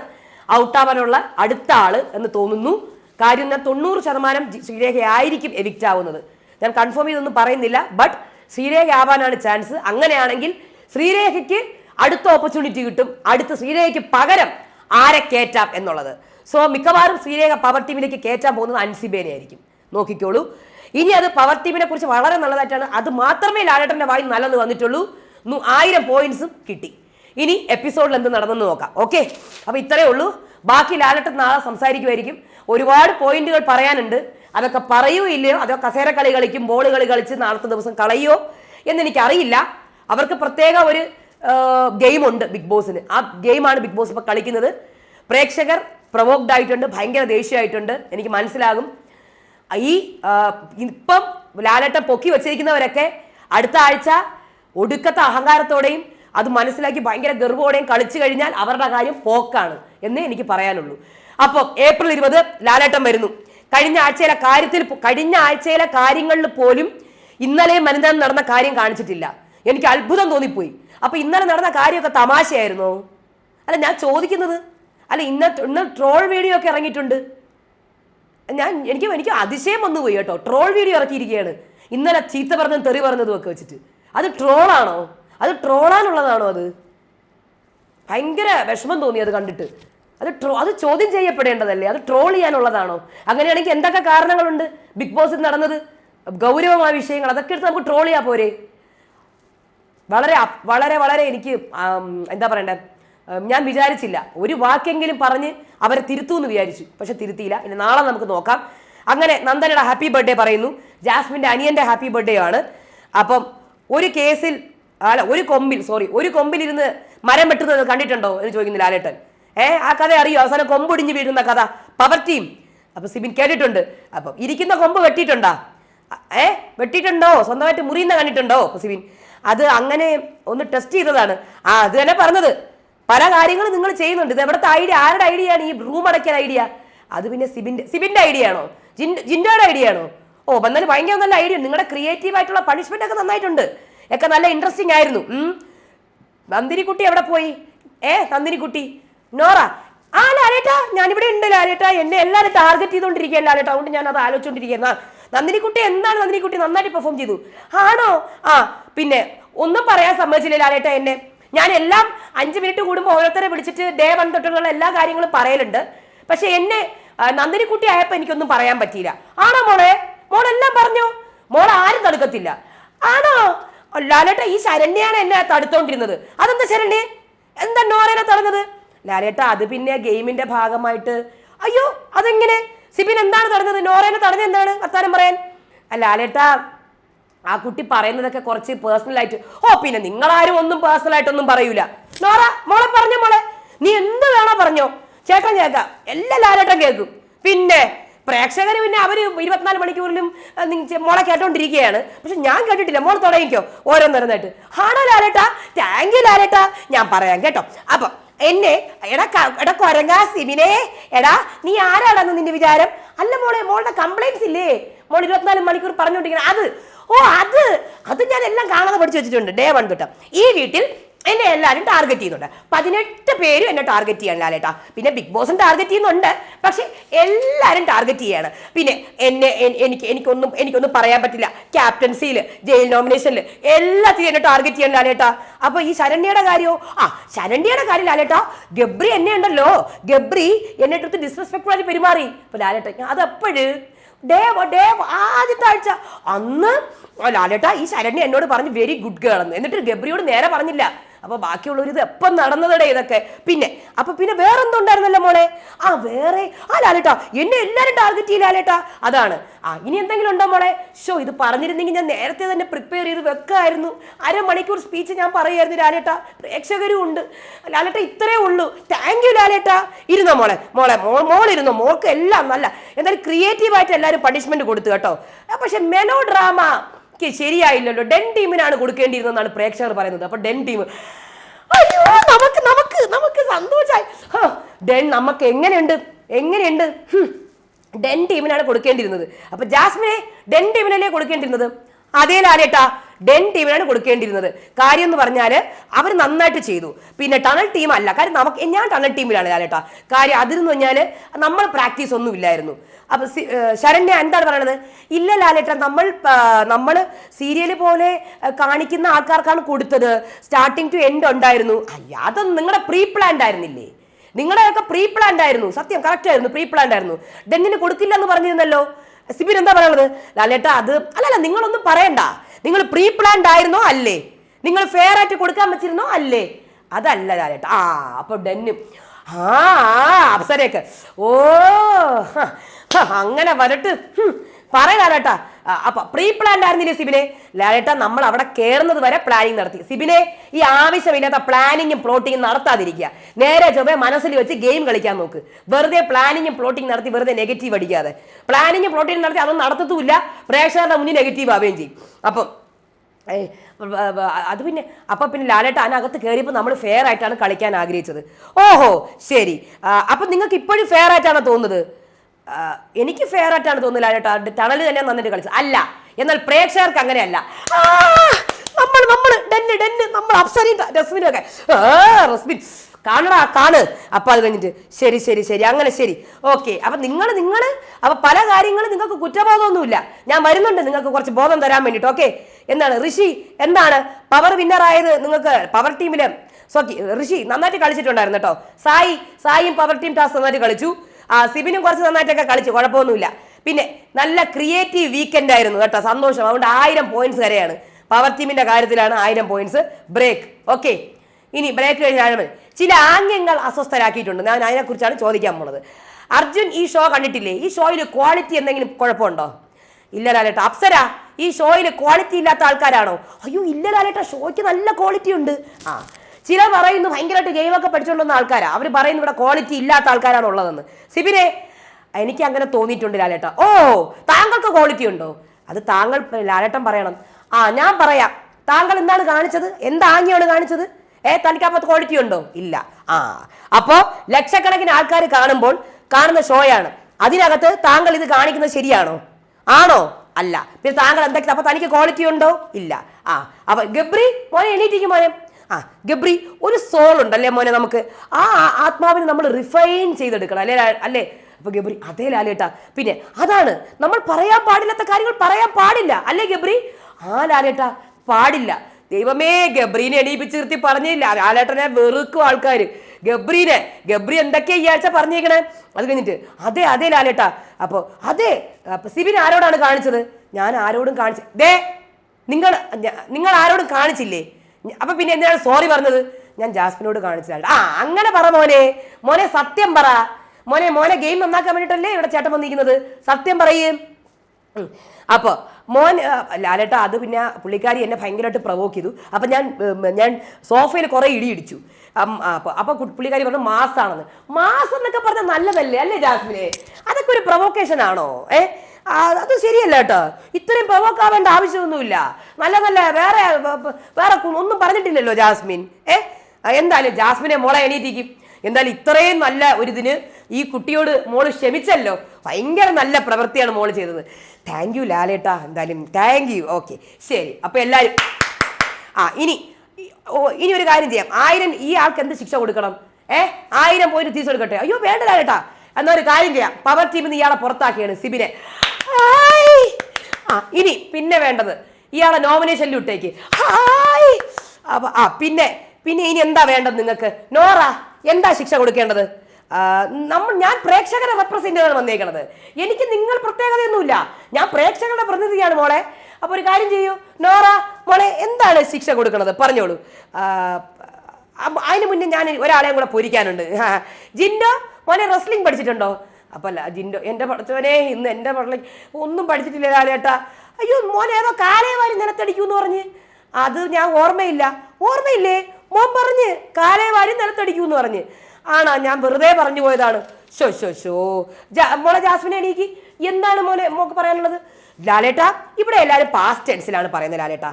ഔട്ടാവാനുള്ള അടുത്ത ആൾ എന്ന് തോന്നുന്നു. കാര്യം ഞാൻ തൊണ്ണൂറ് ശതമാനം ശ്രീരേഖയായിരിക്കും എവിക്റ്റ് ആവുന്നത്. ഞാൻ കൺഫേം ചെയ്തൊന്നും പറയുന്നില്ല. ബട്ട് ശ്രീരേഖ ആവാനാണ് ചാൻസ് അങ്ങനെയാണെങ്കിൽ ശ്രീരേഖയ്ക്ക് അടുത്ത ഓപ്പർച്യൂണിറ്റി കിട്ടും. അടുത്ത ശ്രീരേഖയ്ക്ക് പകരം ആരെ കയറ്റാം എന്നുള്ളത്. സോ മിക്കവാറും ശ്രീരേഖ പവർ ടീമിലേക്ക് കയറ്റാൻ പോകുന്നത് അൻസിബേനെ ആയിരിക്കും. നോക്കിക്കോളൂ. ഇനി അത് പവർ ടീമിനെ കുറിച്ച് വളരെ നല്ലതായിട്ടാണ്. അത് മാത്രമേ ലാലേട്ടന്റെ വായി നല്ലത് വന്നിട്ടുള്ളൂ. ആയിരം പോയിന്റ്സും കിട്ടി. ഇനി എപ്പിസോഡിൽ എന്ത് നടന്നെന്ന് നോക്കാം. ഓക്കെ അപ്പൊ ഇത്രയേ ഉള്ളൂ. ബാക്കി ലാലേട്ടൻ നാളെ സംസാരിക്കുമായിരിക്കും. ഒരുപാട് പോയിന്റുകൾ പറയാനുണ്ട്. അതൊക്കെ പറയോ ഇല്ലയോ അതോ കസേര കളി കളിക്കും ബോൾ കളി കളിച്ച് നാളത്തെ ദിവസം കളയോ എന്ന് എനിക്കറിയില്ല അവർക്ക് പ്രത്യേക ഒരു ഗെയിമുണ്ട് ബിഗ് ബോസിന്. ആ ഗെയിമാണ് ബിഗ് ബോസ് ഇപ്പൊ കളിക്കുന്നത്. പ്രേക്ഷകർ പ്രൊവോക്ഡ് ആയിട്ടുണ്ട് ഭയങ്കര ദേഷ്യമായിട്ടുണ്ട്. എനിക്ക് മനസ്സിലാകും. ഈ ഇപ്പം ലാലട്ടം പൊക്കി വെച്ചിരിക്കുന്നവരൊക്കെ അടുത്ത ആഴ്ച ഒടുക്കത്തെ അഹങ്കാരത്തോടെയും അത് മനസ്സിലാക്കി ഭയങ്കര ഗർവോടെയും കളിച്ചു കഴിഞ്ഞാൽ അവരുടെ കാര്യം പോക്കാണ് എന്നേ എനിക്ക് പറയാനുള്ളൂ. അപ്പോൾ ഏപ്രിൽ ഇരുപത് ലാലേട്ടം വരുന്നു. കഴിഞ്ഞ ആഴ്ചയിലെ കാര്യത്തിൽ കഴിഞ്ഞ ആഴ്ചയിലെ കാര്യങ്ങളിൽ പോലും ഇന്നലെയും മനിതം നടന്ന കാര്യം കാണിച്ചിട്ടില്ല. എനിക്ക് അത്ഭുതം തോന്നിപ്പോയി. അപ്പൊ ഇന്നലെ നടന്ന കാര്യമൊക്കെ തമാശയായിരുന്നോ? അല്ല ഞാൻ ചോദിക്കുന്നത് അല്ല ഇന്ന ഇന്ന് ട്രോൾ വീഡിയോ ഒക്കെ ഇറങ്ങിയിട്ടുണ്ട്. ഞാൻ എനിക്ക് എനിക്ക് അതിശയം വന്നു പോയി കേട്ടോ. ട്രോൾ വീഡിയോ ഇറക്കിയിരിക്കുകയാണ്. ഇന്നലെ ചീത്ത പറഞ്ഞതും തെറി പറഞ്ഞതും ഒക്കെ വെച്ചിട്ട്. അത് ട്രോളാണോ? അത് ട്രോളാനുള്ളതാണോ അത്? ഭയങ്കര വിഷമം തോന്നി അത് കണ്ടിട്ട്. അത് ട്രോ അത് ചോദ്യം ചെയ്യപ്പെടേണ്ടതല്ലേ? അത് ട്രോൾ ചെയ്യാനുള്ളതാണോ? അങ്ങനെയാണെങ്കിൽ എന്തൊക്കെ കാരണങ്ങളുണ്ട്? ബിഗ് ബോസിൽ നടന്നത് ഗൗരവമായ വിഷയങ്ങൾ അതൊക്കെ എടുത്ത് നമുക്ക് ട്രോൾ ചെയ്യാൻ പോരെ. വളരെ വളരെ വളരെ എനിക്ക് എന്താ പറയണ്ടേ? ഞാൻ വിചാരിച്ചില്ല. ഒരു വാക്കെങ്കിലും പറഞ്ഞ് അവരെ തിരുത്തു എന്ന് വിചാരിച്ചു. പക്ഷെ തിരുത്തിയില്ല. ഇനി നാളെ നമുക്ക് നോക്കാം. അങ്ങനെ നന്ദനയുടെ ഹാപ്പി ബർത്ത്ഡേ പറയുന്നു. ജാസ്മിന്റെ അനിയന്റെ ഹാപ്പി ബർത്ത്ഡേ ആണ്. അപ്പം ഒരു കേസിൽ അല്ല ഒരു കൊമ്പിൽ സോറി ഒരു കൊമ്പിൽ ഇരുന്ന് മരം വെട്ടുന്നത് കണ്ടിട്ടുണ്ടോ എന്ന് ചോദിക്കുന്നു ലാലേട്ടൻ. ഏ ആ കഥ അറിയോ? അവസാനം കൊമ്പൊടിഞ്ഞ് വീഴുന്ന കഥ. പവർ ടീം അപ്പൊ സിബിൻ കേട്ടിട്ടുണ്ട്. അപ്പം ഇരിക്കുന്ന കൊമ്പ് വെട്ടിയിട്ടുണ്ടാ? ഏ വെട്ടിയിട്ടുണ്ടോ? സ്വന്തമായിട്ട് മുറിയുന്ന കണ്ടിട്ടുണ്ടോ? സിബിൻ അത് അങ്ങനെ ഒന്ന് ടെസ്റ്റ് ചെയ്തതാണ്. ആ അത് തന്നെ പറഞ്ഞത്. പല കാര്യങ്ങളും നിങ്ങൾ ചെയ്യുന്നുണ്ട്. ഇത് എവിടുത്തെ ഐഡിയ ആരുടെ ഐഡിയ ആണ് ഈ റൂം അടയ്ക്കാൻ ഐഡിയ അത് പിന്നെ സിബിന്റെ സിബിന്റെ ഐഡിയ ആണോ? ജിൻ ജിൻഡോയുടെ ഐഡിയ ആണോ? ഓ എന്നാലും ഭയങ്കര നല്ല ഐഡിയ നിങ്ങളുടെ ക്രിയേറ്റീവ് ആയിട്ടുള്ള പണിഷ്മെന്റ് ഒക്കെ നന്നായിട്ടുണ്ട്. ഒക്കെ നല്ല ഇൻട്രസ്റ്റിംഗ് ആയിരുന്നു. നന്ദിനിക്കുട്ടി എവിടെ പോയി? ഏ നന്ദിനിക്കുട്ടി. നോറ. ആ ലാലേട്ട ഞാനിവിടെ ഉണ്ട് ലാലേട്ട. എന്നെ എല്ലാവരും ടാർഗറ്റ് ചെയ്തുകൊണ്ടിരിക്കുക ലാലേട്ട. അതുകൊണ്ട് ഞാൻ അത് ആലോചിച്ചുകൊണ്ടിരിക്കുന്ന നന്ദിനിക്കുട്ടി എന്താണ് നന്ദിനിക്കുട്ടി? നന്നായിട്ട് പെർഫോം ചെയ്തു. ആണോ? ആ പിന്നെ ഒന്നും പറയാൻ സമ്മതിച്ചില്ല ലാലേട്ട എന്നെ? ഞാൻ എല്ലാം അഞ്ച് മിനിറ്റ് കൂടുമ്പോൾ ഓരോരുത്തരെ വിളിച്ചിട്ട് ഡേ വൺ തൊട്ടുള്ള എല്ലാ കാര്യങ്ങളും പറയലുണ്ട്. പക്ഷെ എന്നെ നന്ദിനിക്കുട്ടി ആയപ്പോൾ എനിക്കൊന്നും പറയാൻ പറ്റിയില്ല. ആണോ മോളെ? മോളെല്ലാം പറഞ്ഞു? മോൾ ആരും തടുക്കത്തില്ല. ആണോ? ലാലേട്ട ഈ ശരണ്യാണ് എന്നെ തടുത്തോണ്ടിരുന്നത്. അതെന്താ ശരണ്യ? എന്താ നോറേനെ തടഞ്ഞത്? ലാലേട്ട അത് പിന്നെ ഗെയിമിന്റെ ഭാഗമായിട്ട്. അയ്യോ അതെങ്ങനെ? സിബിൻ എന്താണ് തടഞ്ഞത്? നോറേനെ തടഞ്ഞത് എന്താണ് വർത്താനം പറയാൻ? ലാലേട്ട ആ കുട്ടി പറയുന്നതൊക്കെ കുറച്ച് പേഴ്സണൽ ആയിട്ട്. ഓ പിന്നെ നിങ്ങളാരും ഒന്നും പേഴ്സണൽ ആയിട്ടൊന്നും പറയൂല. നോറ മോളെ പറഞ്ഞോ മോളെ. നീ എന്ത് വേണോ പറഞ്ഞോ. ചേട്ടൻ കേൾക്കാം. എല്ലാ ലാലേട്ടൻ കേൾക്കും. പിന്നെ പ്രേക്ഷകർ പിന്നെ അവർ ഇരുപത്തിനാല് മണിക്കൂറിലും മോളെ കേട്ടോണ്ടിരിക്കുകയാണ് പക്ഷെ ഞാൻ കേട്ടിട്ടില്ല. മോൾ തുടങ്ങിക്കോ. ഓരോന്നോരോന്നായിട്ട്. ആണോ ലാലേട്ടാ? Thank you ലാലേട്ടാ. ഞാൻ പറയാം കേട്ടോ. അപ്പൊ എന്നെ എടാ എടാ കൊരങ്ങാ സിബിനെ എടാ നീ ആരാടാന്ന് നിന്റെ വിചാരം? അല്ല മോളെ മോളുടെ കംപ്ലൈൻസ് ഇല്ലേ? മോൾ ഇരുപത്തിനാല് മണിക്കൂർ പറഞ്ഞുകൊണ്ടിരിക്കണം അത്. ഓ അത് അത് ഞാൻ എല്ലാം കാണാതെ പഠിച്ചു വെച്ചിട്ടുണ്ട്. ഡേ വൺ തൊട്ട്. ഈ വീട്ടിൽ എന്നെ എല്ലാവരും ടാർഗറ്റ് ചെയ്യുന്നുണ്ട്. പതിനെട്ട് പേരും എന്നെ ടാർഗറ്റ് ചെയ്യാൻ ലാലേട്ടാ. പിന്നെ ബിഗ് ബോസും ടാർഗറ്റ് ചെയ്യുന്നുണ്ട്. പക്ഷെ എല്ലാവരും ടാർഗറ്റ് ചെയ്യാണ്. പിന്നെ എന്നെ എനിക്ക് എനിക്കൊന്നും എനിക്കൊന്നും പറയാൻ പറ്റില്ല. ക്യാപ്റ്റൻസിയിൽ ജയിൽ നോമിനേഷനിൽ എല്ലാത്തിനും എന്നെ ടാർഗറ്റ് ചെയ്യാൻ ലാലേട്ടാ. അപ്പോൾ ഈ ശരണ്യയുടെ കാര്യമോ ആ ശരണ്യയുടെ കാര്യം ലാലേട്ടാ ഗബ്രി എന്നെ ഉണ്ടല്ലോ. ഗബ്രി എന്നെ അടുത്ത് ഡിസ്റെസ്പെക്ട് ആയി പെരുമാറി. അപ്പൊ ലാലേട്ട അതെപ്പോഴ് ഡേവ് ഡേ ആദ്യത്തെ ആഴ്ച അന്ന് ലാലേട്ടാ ഈ ശരണ്യ എന്നോട് പറഞ്ഞു വെരി ഗുഡ് ഗേൾ എന്ന്. എന്നിട്ട് ഗബ്രിയോട് നേരെ പറഞ്ഞില്ല. അപ്പൊ ബാക്കിയുള്ളവർ ഇത് എപ്പം നടന്നതടേ ഇതൊക്കെ. പിന്നെ അപ്പൊ പിന്നെ വേറെ എന്തുണ്ടായിരുന്നല്ലോ മോളെ? ആ വേറെ ആ ലാലേട്ടാ എന്നെ എല്ലാരും ടാർഗറ്റ് ചെയ്യില്ല ലാലേട്ടാ. അതാണ്. ആ ഇനി എന്തെങ്കിലും ഉണ്ടോ മോളെ? ഷോ ഇത് പറഞ്ഞിരുന്നെങ്കിൽ ഞാൻ നേരത്തെ തന്നെ പ്രിപ്പയർ ചെയ്ത് വെക്കായിരുന്നു. അരമണിക്കൂർ സ്പീച്ച് ഞാൻ പറയായിരുന്നു ലാലേട്ടാ. പ്രേക്ഷകരും ഉണ്ട്. ലാലേട്ട ഇത്രേ ഉള്ളൂ. താങ്ക് യു ലാലേട്ടാ. ഇരുന്നോ മോളെ? മോളെ മോൾ മോളിരുന്നോ? മോൾക്ക് എല്ലാം നല്ല എന്തായാലും ക്രിയേറ്റീവ് ആയിട്ട് എല്ലാവരും പണിഷ്മെന്റ് കൊടുത്തു കേട്ടോ. പക്ഷെ മെലോ ഡ്രാമ ശരിയായില്ലല്ലോ. ഡെൻ ടീമിനാണ് കൊടുക്കേണ്ടിയിരുന്നതെന്നാണ് പ്രേക്ഷകർ പറയുന്നത്. അപ്പൊ ഡെൻ ടീം അയ്യോ നമുക്ക് നമുക്ക് നമുക്ക് സന്തോഷായി. ഹ, ഡെൻ നമുക്ക് എങ്ങനെയുണ്ട്? എങ്ങനെയുണ്ട്. ഡെൻ ടീമിനാണ് കൊടുക്കേണ്ടിയിരുന്നത്. അപ്പൊ ജാസ്മിനെ ഡെൻ ടീമിനല്ലേ കൊടുക്കേണ്ടിയിരുന്നത്? അതേ ലാലേട്ടാ ഡെൻ ടീമിനാണ് കൊടുക്കേണ്ടിയിരുന്നത്. കാര്യം എന്ന് പറഞ്ഞാൽ അവർ നന്നായിട്ട് ചെയ്തു. പിന്നെ ടണൽ ടീം അല്ല. കാര്യം നമുക്ക് ഞാൻ ടണൽ ടീമിലാണ് ലാലേട്ടാ കാര്യം അതിലെന്ന് പറഞ്ഞാൽ നമ്മൾ പ്രാക്ടീസ് ഒന്നും ഇല്ലായിരുന്നു. അപ്പൊ ശരണ്യ എന്താണ് പറയണത്? ഇല്ല ലാലേട്ട നമ്മൾ നമ്മൾ സീരിയൽ പോലെ കാണിക്കുന്ന ആൾക്കാർക്കാണ് കൊടുത്തത്. സ്റ്റാർട്ടിങ് ടു എൻഡ് ഉണ്ടായിരുന്നു. അയ്യ അതൊന്നും നിങ്ങളുടെ പ്രീ പ്ലാൻഡ് ആയിരുന്നില്ലേ? നിങ്ങളുടെയൊക്കെ പ്രീ പ്ലാൻഡ് ആയിരുന്നു. സത്യം കറക്റ്റ് ആയിരുന്നു. പ്രീ പ്ലാൻഡ് ആയിരുന്നു. ഡെന്നിന് കൊടുക്കില്ല എന്ന് പറഞ്ഞിരുന്നല്ലോ. സിബിൻ എന്താ പറയുന്നത് ലാലേട്ട അത് അല്ലല്ല നിങ്ങളൊന്നും പറയണ്ട. നിങ്ങൾ പ്രീ പ്ലാൻഡ് ആയിരുന്നോ? അല്ലേ. നിങ്ങൾ ഫെയർ ആയിട്ട് കൊടുക്കാൻ വെച്ചിരുന്നോ? അല്ലേ. അതല്ല ലാലേട്ട. ആ അപ്പൊ ഡെന്നും. ആ അപ്സരയൊക്കെ ഓ അങ്ങനെ വരട്ട്. ആ, അപ്പൊ പ്രീ പ്ലാൻഡ് ആയിരുന്നില്ലേ സിബിനെ? ലാലേട്ട നമ്മൾ അവിടെ കയറുന്നത് വരെ പ്ലാനിങ് നടത്തി. സിബിനെ ഈ ആവശ്യമില്ലാത്ത പ്ലാനിങ്ങും പ്ലോട്ടിങ്ങും നടത്താതിരിക്കുക. നേരെ ചൊവ്വേ മനസ്സിൽ വെച്ച് ഗെയിം കളിക്കാൻ നോക്ക്. വെറുതെ പ്ലാനിങ്ങും പ്ലോട്ടിങ് നടത്തി വെറുതെ നെഗറ്റീവ് അടിക്കാതെ. പ്ലാനിങ്ങും പ്ലോട്ടിങ് നടത്തി അതൊന്നും നടത്തത്തുമില്ല. പ്രേക്ഷകരുടെ മുന്നിൽ നെഗറ്റീവ് ആവുകയും ചെയ്യും. അപ്പം അത് പിന്നെ അപ്പൊ പിന്നെ ലാലേട്ട അതിനകത്ത് കയറിയപ്പോൾ നമ്മൾ ഫെയർ ആയിട്ടാണ് കളിക്കാൻ ആഗ്രഹിച്ചത്. ഓഹോ ശരി. അപ്പൊ നിങ്ങൾക്ക് ഇപ്പോഴും ഫെയർ ആയിട്ടാണ് തോന്നുന്നത്? എനിക്ക് ഫെയർ ആയിട്ടാണ് തോന്നില്ല ടണൽ തന്നെ നന്നിട്ട് കളിച്ചത്. അല്ല എന്നാൽ പ്രേക്ഷകർക്ക് അങ്ങനെയല്ല. നമ്മൾ നമ്മൾ നമ്മൾ ഒക്കെ. റസ്മിൻ കാണടാ കാണ്. അപ്പൊ അത് കഴിഞ്ഞിട്ട് ശരി ശരി ശരി അങ്ങനെ ശരി. ഓക്കെ അപ്പൊ നിങ്ങൾ നിങ്ങൾ അപ്പൊ പല കാര്യങ്ങളും നിങ്ങൾക്ക് കുറ്റബോധമൊന്നുമില്ല. ഞാൻ വരുന്നുണ്ട് നിങ്ങൾക്ക് കുറച്ച് ബോധം തരാൻ വേണ്ടിട്ട് ഓക്കെ? എന്താണ് ഋഷി എന്താണ്? പവർ വിന്നർ ആയത് നിങ്ങൾക്ക് പവർ ടീമിൽ സോക്കി ഋഷി നന്നായിട്ട് കളിച്ചിട്ടുണ്ടായിരുന്നു കേട്ടോ. സായി സായിയും പവർ ടീം ടാസ് നന്നായിട്ട് കളിച്ചു. ആ സിബിനും കുറച്ച് നന്നായിട്ടൊക്കെ കളിച്ചു കുഴപ്പമൊന്നുമില്ല. പിന്നെ നല്ല ക്രിയേറ്റീവ് വീക്കെൻഡ് ആയിരുന്നു കേട്ടോ സന്തോഷം. അതുകൊണ്ട് ആയിരം പോയിന്റ്സ് വരെയാണ്. പവർ ടീമിന്റെ കാര്യത്തിലാണ് ആയിരം പോയിന്റ്സ് ബ്രേക്ക് ഓക്കെ ഇനി ബ്രേക്ക് കഴിഞ്ഞാൽ ചില ആംഗ്യങ്ങൾ അസ്വസ്ഥരാക്കിയിട്ടുണ്ട്. ഞാൻ അതിനെക്കുറിച്ചാണ് ചോദിക്കാൻ പോണത്. അർജുൻ ഈ ഷോ കണ്ടിട്ടില്ലേ? ഈ ഷോയിൽ ക്വാളിറ്റി എന്തെങ്കിലും കുഴപ്പമുണ്ടോ? ഇല്ല ലാലേട്ട. അപ്സര ഈ ഷോയിൽ ക്വാളിറ്റി ഇല്ലാത്ത ആൾക്കാരാണോ? അയ്യോ ഇല്ല ലാലേട്ട. ഷോയ്ക്ക് നല്ല ക്വാളിറ്റി ഉണ്ട്. ആ ചില പറയുന്നു ഭയങ്കരമായിട്ട് ഗെയിമൊക്കെ പഠിച്ചുകൊണ്ടുവന്ന ആൾക്കാരാണ് അവർ പറയുന്നു ഇവിടെ ക്വാളിറ്റി ഇല്ലാത്ത ആൾക്കാരാണ് ഉള്ളതെന്ന് സിബിനെ എനിക്ക് അങ്ങനെ തോന്നിയിട്ടുണ്ട് ലാലേട്ട. ഓ താങ്കൾക്ക് ക്വാളിറ്റി ഉണ്ടോ? അത് താങ്കൾ ലാലേട്ടൻ പറയണം. ആ ഞാൻ പറയാം. താങ്കൾ എന്താണ് കാണിച്ചത്? എന്താങ്ങിയാണ് കാണിച്ചത്? ഏ തനിക്കപ്പത്ത് ക്വാളിറ്റി ഉണ്ടോ? ഇല്ല. ആ അപ്പോ ലക്ഷക്കണക്കിന് ആൾക്കാർ കാണുമ്പോൾ കാണുന്ന ഷോയാണ്. അതിനകത്ത് താങ്കൾ ഇത് കാണിക്കുന്നത് ശരിയാണോ? ആണോ? അല്ല. പിന്നെ താങ്കൾ എന്തൊക്കെ അപ്പൊ തനിക്ക് ക്വാളിറ്റി ഉണ്ടോ? ഇല്ല. ആ അപ്പൊ ഗബ്രി മോനെ എണീറ്റിക്ക് മോനെ. ആ ഗബ്രി ഒരു സോൾ ഉണ്ടല്ലേ മോനെ നമുക്ക്? ആ ആത്മാവിനെ നമ്മൾ റിഫൈൻ ചെയ്തെടുക്കണം അല്ലേ അല്ലേ? അപ്പൊ ഗബ്രി അതേ ലാലേട്ടാ. പിന്നെ അതാണ് നമ്മൾ പറയാൻ പാടില്ലാത്ത കാര്യങ്ങൾ പറയാൻ പാടില്ല. അല്ലേ ഗബ്രി? ആ ലാലേട്ട പാടില്ല. ദൈവമേ ഗബ്രീനെ എണീപ്പിച്ച് നിർത്തി പറഞ്ഞില്ല. ലാലേട്ടനെ വെറുക്കും ആൾക്കാർ ഗബ്രീനെ ഗബ്രി എന്തൊക്കെയാ ഈ ആഴ്ച പറഞ്ഞേക്കണേ? അത് കഴിഞ്ഞിട്ട് അതെ അതെ ലാലേട്ടാ. അപ്പൊ അതെ അപ്പൊ സിബിൻ ആരോടാണ് കാണിച്ചത്? ഞാൻ ആരോടും കാണിച്ചേ ദേ നിങ്ങൾ നിങ്ങൾ ആരോടും കാണിച്ചില്ലേ? അപ്പൊ പിന്നെ എന്തിനാണ് സോറി പറഞ്ഞത്? ഞാൻ ജാസ്മിനോട് കാണിച്ചതാണ് ആ അങ്ങനെ പറ മോനെ. മോനെ സത്യം പറ. മോനെ മോനെ ഗെയിം നന്നാക്കാൻ വേണ്ടിട്ടല്ലേ ഇവിടെ ചേട്ടൻ വന്നിരിക്കുന്നത്? സത്യം പറയും. അപ്പൊ മോൻ ലാലേട്ട അത് പിന്നെ പുള്ളിക്കാരി എന്നെ ഭയങ്കരമായിട്ട് പ്രവോക്ക് ചെയ്തു. അപ്പൊ ഞാൻ ഞാൻ സോഫയിൽ കുറെ ഇടി ഇടിച്ചു. അപ്പൊ അപ്പൊ കു- പുള്ളിക്കാരി പറഞ്ഞു മാസാണെന്ന്. മാസം എന്നൊക്കെ പറഞ്ഞാൽ നല്ലതല്ലേ? അല്ലേ ജാസ്മിനെ? അതൊക്കെ ഒരു പ്രൊവോക്കേഷൻ ആണോ? ഏ? ആ, അത് ശരിയല്ല കേട്ടോ. ഇത്രയും പ്രവോക്കാവേണ്ട ആവശ്യമൊന്നുമില്ല. നല്ല നല്ല വേറെ വേറെ ഒന്നും പറഞ്ഞിട്ടില്ലല്ലോ ജാസ്മിൻ. ഏ? എന്തായാലും ജാസ്മിനെ മോളെ എണീറ്റിക്കും എന്തായാലും ഇത്രയും നല്ല ഒരിതിന് ഈ കുട്ടിയോട് മോൾ ക്ഷമിച്ചല്ലോ. ഭയങ്കര നല്ല പ്രവൃത്തിയാണ് മോൾ ചെയ്തത്. താങ്ക് യു ലാലേട്ടാ. എന്തായാലും താങ്ക് യു ഓക്കെ ശരി. അപ്പൊ എല്ലാവരും ആ ഇനി ഓ ഇനി ഒരു കാര്യം ചെയ്യാം. ആയിരം ഈ ആൾക്ക് എന്ത് ശിക്ഷ കൊടുക്കണം? ഏ? ആയിരം പോയിന്റ് തിരിച്ചെടുക്കട്ടെ അയ്യോ വേണ്ട ലാലേട്ടാ. എന്നാ ഒരു കാര്യം ചെയ്യാം. പവർ ടീമിൽ നിന്ന് ഇയാളെ പുറത്താക്കിയാണ് സിബിനെ. ഹായ്. ആ ഇനി പിന്നെ വേണ്ടത്. ഇയാളെ നോമിനേഷനിൽ ഇട്ടേക്ക്. ഹായ്. അപ്പൊ ആ പിന്നെ പിന്നെ ഇനി എന്താ വേണ്ടത് നിങ്ങൾക്ക്? നോറ എന്താ ശിക്ഷ കൊടുക്കേണ്ടത്? നമ്മൾ ഞാൻ പ്രേക്ഷകരെ റെപ്രസെന്റ് വന്നേക്കണത്. എനിക്ക് നിങ്ങൾ പ്രത്യേകതയൊന്നുമില്ല. ഞാൻ പ്രേക്ഷകരുടെ പ്രതിനിധിയാണ് മോളെ. അപ്പൊ ഒരു കാര്യം ചെയ്യൂ. നോറ മോളെ എന്താണ് ശിക്ഷ കൊടുക്കണത്? പറഞ്ഞോളൂ. അതിന് മുന്നേ ഞാൻ ഒരാളെയും കൂടെ പൊരിക്കാനുണ്ട്. ജിൻഡോ മോനെ റെസ്ലിംഗ് പഠിച്ചിട്ടുണ്ടോ? അപ്പൊ അല്ല ജിൻഡോ എന്റെ പഠിച്ചവനെ ഇന്ന് എന്റെ പഠിച്ച ഒന്നും പഠിച്ചിട്ടില്ല ലാലേട്ടാ. അയ്യോ മോനെ ഏതോ കാലേ വാരി നിലത്തടിക്കൂന്ന് പറഞ്ഞ്. അത് ഞാൻ ഓർമ്മയില്ല. ഓർമ്മയില്ലേ? മോൻ പറഞ്ഞ് കാലേ വാരി നിലത്തടിക്കൂന്ന് പറഞ്ഞ്. ആണോ ഞാൻ വെറുതെ പറഞ്ഞു പോയതാണ്. ഷോ ഷോ ഷോ മോളെ ജാസ്മിനെ എണീക്ക്. എന്താണ് മോനെ മോക്ക് പറയാനുള്ളത്? ലാലേട്ടാ ഇവിടെ എല്ലാവരും പാസ്റ്റ് ടെൻസിലാണ് പറയുന്നത് ലാലേട്ടാ.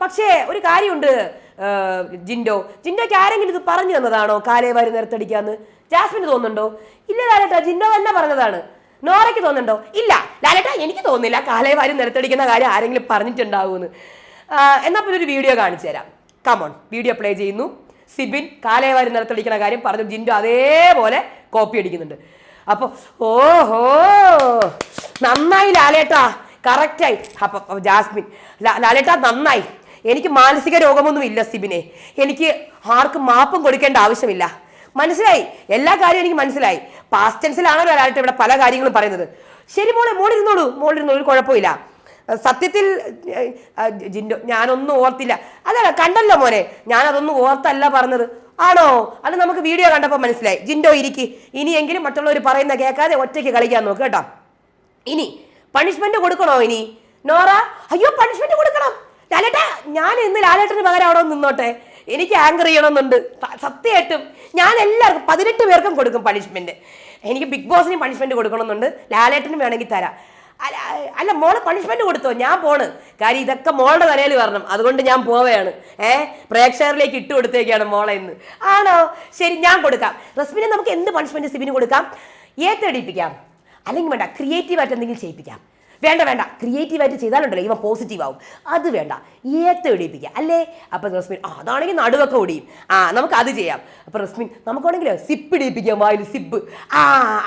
പക്ഷേ ഒരു കാര്യമുണ്ട് ജിൻഡോ. ജിൻഡോയ്ക്ക് ആരെങ്കിലും ഇത് പറഞ്ഞു തന്നതാണോ കാലേ വാരി നിരത്തടിക്കാന്ന് ജാസ്മിന് തോന്നുന്നുണ്ടോ? ഇല്ല ലാലേട്ടാ ജിൻഡോ തന്നെ പറഞ്ഞതാണ്. നോറയ്ക്ക് തോന്നുന്നുണ്ടോ? ഇല്ല. ലാലേട്ടാ എനിക്ക് തോന്നുന്നില്ല. കാലേ വാരി നിരത്തടിക്കുന്ന കാര്യം ആരെങ്കിലും പറഞ്ഞിട്ടുണ്ടാവുമെന്ന് എന്നാൽ എന്നാ പിന്നെ ഒരു വീഡിയോ കാണിച്ചു തരാം. കമോൺ വീഡിയോ പ്ലേ ചെയ്യുന്നു. സിബിൻ കാലേ വാരി നിരത്തടിക്കുന്ന കാര്യം പറഞ്ഞു ജിൻഡോ അതേപോലെ കോപ്പി അടിക്കുന്നുണ്ട്. അപ്പൊ ഓഹോ! നന്നായി ലാലേട്ടാ. കറക്റ്റായി അപ്പൊ ജാസ്മിൻ. ലാലേട്ടാ നന്നായി. എനിക്ക് മാനസിക രോഗമൊന്നും ഇല്ല സിബിനെ. എനിക്ക് ആർക്കും മാപ്പും കൊടുക്കേണ്ട ആവശ്യമില്ല. മനസ്സിലായി. എല്ലാ കാര്യവും എനിക്ക് മനസ്സിലായി. പാസ്റ്റ് ഒരാളായിട്ട് ഇവിടെ പല കാര്യങ്ങളും പറയുന്നത്. ശരി മോളെ മോളിരുന്നോളൂ. മോളിരുന്നോളൂ ഒരു കുഴപ്പമില്ല. സത്യത്തിൽ ജിൻഡോ ഞാനൊന്നും ഓർത്തില്ല. അതല്ല കണ്ടല്ലോ മോനെ ഞാനതൊന്നും ഓർത്തല്ല പറഞ്ഞത്. ആണോ? അത് നമുക്ക് വീഡിയോ കണ്ടപ്പോൾ മനസ്സിലായി. ജിൻഡോ ഇരിക്കി. ഇനിയെങ്കിലും മറ്റുള്ളവർ പറയുന്ന കേൾക്കാതെ ഒറ്റയ്ക്ക് കളിക്കാൻ നോക്ക് കേട്ടോ. ഇനി പണിഷ്മെന്റ് കൊടുക്കണോ ഇനി? നോറ അയ്യോ പണിഷ്മെന്റ് കൊടുക്കണം. ലാലേട്ടാ ഞാൻ ഇന്ന് ലാലേട്ടന് പകരം അവിടെ നിന്നോട്ടെ. എനിക്ക് ആങ്കർ ചെയ്യണമെന്നുണ്ട്. സത്യമായിട്ടും ഞാൻ എല്ലാവർക്കും പതിനെട്ട് പേർക്കും കൊടുക്കും പണിഷ്മെന്റ് എനിക്ക് ബിഗ് ബോസിന് പണിഷ്മെന്റ് കൊടുക്കണമെന്നുണ്ട്. ലാലേട്ടനും വേണമെങ്കിൽ തരാം. അല്ല മോളെ പണിഷ്മെന്റ് കൊടുത്തോ? ഞാൻ പോണ്. കാര്യം ഇതൊക്കെ മോളുടെ തലയിൽ വരണം. അതുകൊണ്ട് ഞാൻ പോവുകയാണ് ഏ? പ്രേക്ഷകരിലേക്ക് ഇട്ട് കൊടുത്തേക്കാണ് മോളെ ഇന്ന്. ആണോ? ശരി ഞാൻ കൊടുക്കാം. റസ്മിനെ നമുക്ക് എന്ത് പണിഷ്മെന്റ് സിബിന് കൊടുക്കാം? ഏത്തടിപ്പിക്കാം അല്ലെങ്കിൽ വേണ്ട ക്രിയേറ്റീവായിട്ട് എന്തെങ്കിലും ചെയ്യിപ്പിക്കാം. വേണ്ട വേണ്ട. ക്രിയേറ്റീവായിട്ട് ചെയ്താലുണ്ടല്ലോ ഇവ പോസിറ്റീവ് ആവും. അത് വേണ്ട. ഏത്ത ഒടിയിപ്പിക്കുക. അല്ലേ? അപ്പൊ റസ്മിൻ അതാണെങ്കിൽ നടുവൊക്കെ ഒടിയും. ആ നമുക്ക് അത് ചെയ്യാം. അപ്പൊ റസ്മിൻ നമുക്കാണെങ്കിൽ സിപ്പ് ഇടിപ്പിക്കാം വായിൽ സിപ്പ് ആ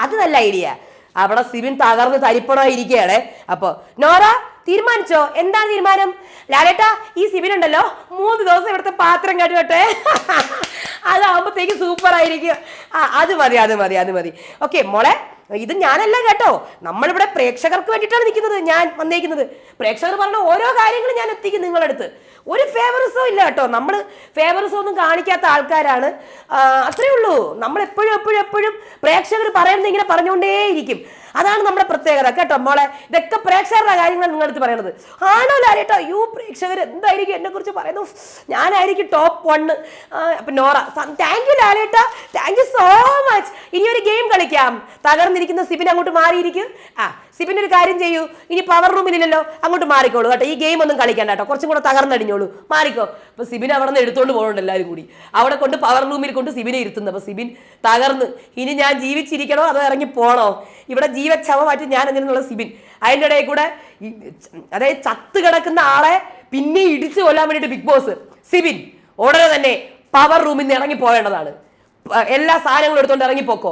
അത് നല്ല ഐഡിയ അവിടെ സിബിൻ തകർന്ന് തരിപ്പണമായിരിക്കുകയാണ്. അപ്പൊ നോറ തീരുമാനിച്ചോ? എന്താണ് തീരുമാനം? ലാലേട്ടാ ഈ സിബിൻ ഉണ്ടല്ലോ മൂന്ന് ദിവസം ഇവിടുത്തെ പാത്രം കഴുകട്ടെ. അതാവുമ്പോഴത്തേക്ക് സൂപ്പർ ആയിരിക്കും. ആ അത് മതി അത് മതി അത് മതി. ഓക്കെ മോളെ ഇത് ഞാനല്ല കേട്ടോ. നമ്മളിവിടെ പ്രേക്ഷകർക്ക് വേണ്ടിയിട്ടാണ് നിൽക്കുന്നത് ഞാൻ വന്നേക്കുന്നത്. പ്രേക്ഷകർ പറഞ്ഞ ഓരോ കാര്യങ്ങളും ഞാൻ എത്തിക്കും നിങ്ങളടുത്ത്. ഒരു ഫേവറിസവും ഇല്ല കേട്ടോ. നമ്മൾ ഫേവറിസം ഒന്നും കാണിക്കാത്ത ആൾക്കാരാണ്. അത്രേ ഉള്ളൂ. നമ്മൾ എപ്പോഴും എപ്പോഴും എപ്പോഴും പ്രേക്ഷകർ പറയുന്നത് ഇങ്ങനെ പറഞ്ഞുകൊണ്ടേയിരിക്കും. അതാണ് നമ്മുടെ പ്രത്യേകത കേട്ടോ മോളെ. ഇതൊക്കെ പ്രേക്ഷകരുടെ കാര്യങ്ങൾ നിങ്ങളുടെ അടുത്ത് പറയണത്. ആണോ ലാലേട്ടോ യു പ്രേക്ഷകർ എന്തായിരിക്കും എന്നെ കുറിച്ച് പറയുന്നു? ഞാനായിരിക്കും ടോപ്പ് വണ്ണ് അപ്പൊ നോറ താങ്ക് യു ലാലേട്ട താങ്ക് യു സോ മച്ച് ഇനി ഒരു ഗെയിം കളിക്കാം. തകർന്നിരിക്കുന്ന സിബിൻ അങ്ങോട്ട് മാറിയിരിക്കും. ആ സിബിൻ ഒരു കാര്യം ചെയ്യൂ. ഇനി പവർ റൂമിലില്ലല്ലോ അങ്ങോട്ട് മാറിക്കോളൂ കേട്ടോ. ഈ ഗെയിം ഒന്നും കളിക്കണ്ട കേട്ടോ. കുറച്ചും കൂടെ തകർന്നടിഞ്ഞോളൂ. മാറിക്കോ. അപ്പൊ സിബിൻ അവിടെ നിന്ന് എടുത്തോണ്ട് പോകണ്ട എല്ലാവരും കൂടി. അവിടെ കൊണ്ട് പവർ റൂമിൽ കൊണ്ട് സിബിനെ ഇരുത്തുന്നു. അപ്പൊ സിബിൻ തകർന്ന്. ഇനി ഞാൻ ജീവിച്ചിരിക്കണോ? അതോ ഇറങ്ങി പോണോ? ഇവിടെ ജീവക്ഷമമായിട്ട് ഞാൻ എന്നുള്ള സിബിൻ? അതിന്റെ ഇടയിൽ കൂടെ അതായത് ചത്ത് കിടക്കുന്ന ആളെ പിന്നെ ഇടിച്ചു കൊല്ലാൻ വേണ്ടിയിട്ട് ബിഗ് ബോസ് സിബിൻ ഉടനെ തന്നെ പവർ റൂമിൽ നിന്ന് ഇറങ്ങി പോകേണ്ടതാണ്. എല്ലാ സാധനങ്ങളും എടുത്തോണ്ട് ഇറങ്ങിപ്പോക്കോ?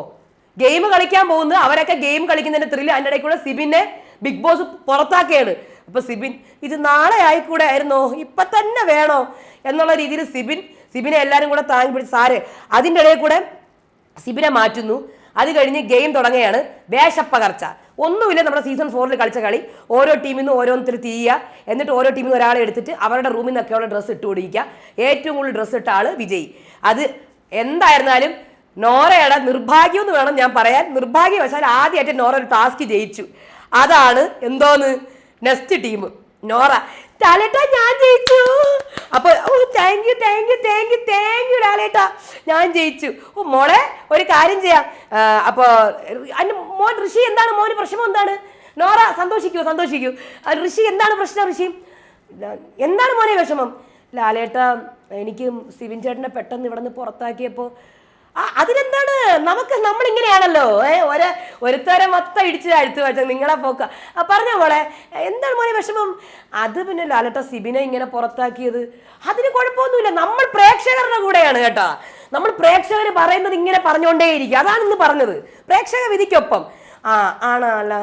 ഗെയിം കളിക്കാൻ പോകുന്നത് അവരൊക്കെ ഗെയിം കളിക്കുന്നതിന്റെ ത്രില്ല് അതിന്റെ ഇടയ്ക്ക് കൂടെ സിബിനെ ബിഗ് ബോസ് പുറത്താക്കുകയാണ്. അപ്പൊ സിബിൻ ഇത് നാളെ ആയിക്കൂടെ ആയിരുന്നോ? ഇപ്പൊ തന്നെ വേണോ? എന്നുള്ള രീതിയിൽ സിബിൻ സിബിനെ എല്ലാവരും കൂടെ താങ്ങി പിടിച്ച് സാറ് അതിന്റെ ഇടയിൽ കൂടെ സിബിനെ മാറ്റുന്നു. അത് കഴിഞ്ഞ് ഗെയിം തുടങ്ങുകയാണ്. വേഷപ്പകർച്ച. ഒന്നുമില്ല നമ്മുടെ സീസൺ ഫോറിൽ കളിച്ച കളി. ഓരോ ടീമിൽ നിന്ന് ഓരോരുത്തർ തീയുക എന്നിട്ട് ഓരോ ടീമിൽ നിന്ന് ഒരാളെ എടുത്തിട്ട് അവരുടെ റൂമിൽ നിന്നൊക്കെയുള്ള ഡ്രസ്സ് ഇട്ട് കൊടുക്കുക ഏറ്റവും കൂടുതൽ ഡ്രസ്സ് ഇട്ട ആൾ വിജയി. അത് എന്തായിരുന്നാലും നോറയുടെ നിർഭാഗ്യം എന്ന് വേണം ഞാൻ പറയാൻ. നിർഭാഗ്യവശാൽ ആദ്യമായിട്ട് നോറ ഒരു ടാസ്ക് ജയിച്ചു. അതാണ് എന്തോന്ന്? നെക്സ്റ്റ് ടീം നോറ ടാലേട്ട ഞാൻ ജയിച്ചു. അപ്പൊ ഓ thank you thank you thank you thank you ടാലേട്ട. ഞാൻ ജയിച്ചു. ഓ മോളെ ഒരു കാര്യം ചെയ്യാം. അപ്പൊ മോൻ ഋഷി എന്താണ്? മോന് പ്രശ്നം എന്താണ്? നോറ സന്തോഷിക്കൂ സന്തോഷിക്കൂ. ഋഷി എന്താണ് പ്രശ്നം ഋഷി? എന്താണ് മോനെ വിഷമം? ലാലേട്ട എനിക്ക് സിവിൻ ചേട്ടനെ പെട്ടെന്ന് ഇവിടെ നിന്ന് പുറത്താക്കിയപ്പോ ആ, അതിനെന്താണ് നമുക്ക് നമ്മൾ ഇങ്ങനെയാണല്ലോ ഏ ഒരു ഒരുത്തരം മൊത്തം ഇടിച്ച് അഴുത്ത് വെച്ച നിങ്ങളെ പോക്ക. പറഞ്ഞോ മോളെ എന്താണ് മോനെ വിഷമം? അത് പിന്നെ ലാലട്ട സിബിനെ ഇങ്ങനെ പുറത്താക്കിയത്. അതിന് കുഴപ്പമൊന്നുമില്ല. നമ്മൾ പ്രേക്ഷകരുടെ കൂടെയാണ് കേട്ടോ. നമ്മൾ പ്രേക്ഷകർ പറയുന്നത് ഇങ്ങനെ പറഞ്ഞുകൊണ്ടേയിരിക്കും. അതാണ് ഇന്ന് പറഞ്ഞത്. പ്രേക്ഷക വിധിക്കൊപ്പം. ആ ആണോ അല്ല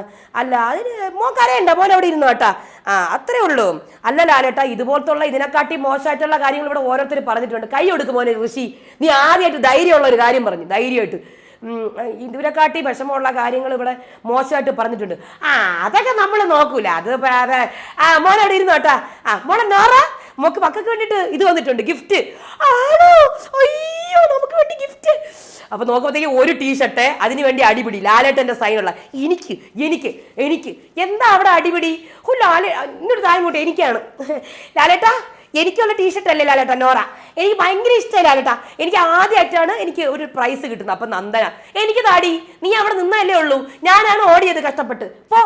അല്ല അതിന് മോൻ കരയണ്ട മോൻ അവിടെ ഇരുന്നു കേട്ടാ. ആ അത്രേ ഉള്ളൂ. അല്ല ലാലേട്ടാ ഇതുപോലത്തുള്ള ഇതിനെക്കാട്ടി മോശമായിട്ടുള്ള കാര്യങ്ങൾ ഇവിടെ ഓരോരുത്തർ പറഞ്ഞിട്ടുണ്ട്. കൈ കൊടുക്കും മോനെ ഋഷി. നീ ആദ്യമായിട്ട് ധൈര്യമുള്ള ഒരു കാര്യം പറഞ്ഞു ധൈര്യമായിട്ട്. ഇതിനെക്കാട്ടി വിഷമമുള്ള കാര്യങ്ങൾ ഇവിടെ മോശമായിട്ട് പറഞ്ഞിട്ടുണ്ട്. ആ അതൊക്കെ നമ്മൾ നോക്കൂല. അത് ആ മോനെ അവിടെ ഇരുന്നു കേട്ടാ. ആ മോനെ നോറ മോക്ക് മക്കൾക്ക് വേണ്ടിയിട്ട് ഇത് വന്നിട്ടുണ്ട് ഗിഫ്റ്റ്. ആണോ? അയ്യോ നമുക്ക് വേണ്ടി ഗിഫ്റ്റ്. അപ്പൊ നോക്കുമ്പോഴത്തേക്ക് ഒരു ടീഷർട്ട് അതിന് വേണ്ടി അടിപിടി. ലാലേട്ടന്റെ സൈനുള്ള എനിക്ക് എനിക്ക് എനിക്ക്. എന്താ അവിടെ അടിപിടി? ഓ ലാലേ ഇങ്ങോട്ട് താഴെ എനിക്കാണ്. ലാലേട്ടാ എനിക്കുള്ള ടീഷർട്ട് അല്ലേ ലാലേട്ടാ? നോറ. എനിക്ക് ഭയങ്കര ഇഷ്ടമായി ലാലേട്ടാ. എനിക്ക് ആദ്യമായിട്ടാണ് എനിക്ക് ഒരു പ്രൈസ് കിട്ടുന്നത്. അപ്പൊ നന്ദന. എനിക്ക് താടി നീ അവിടെ നിന്നല്ലേ ഉള്ളൂ. ഞാനാണ് ഓടിയത് കഷ്ടപ്പെട്ട്. അപ്പോൾ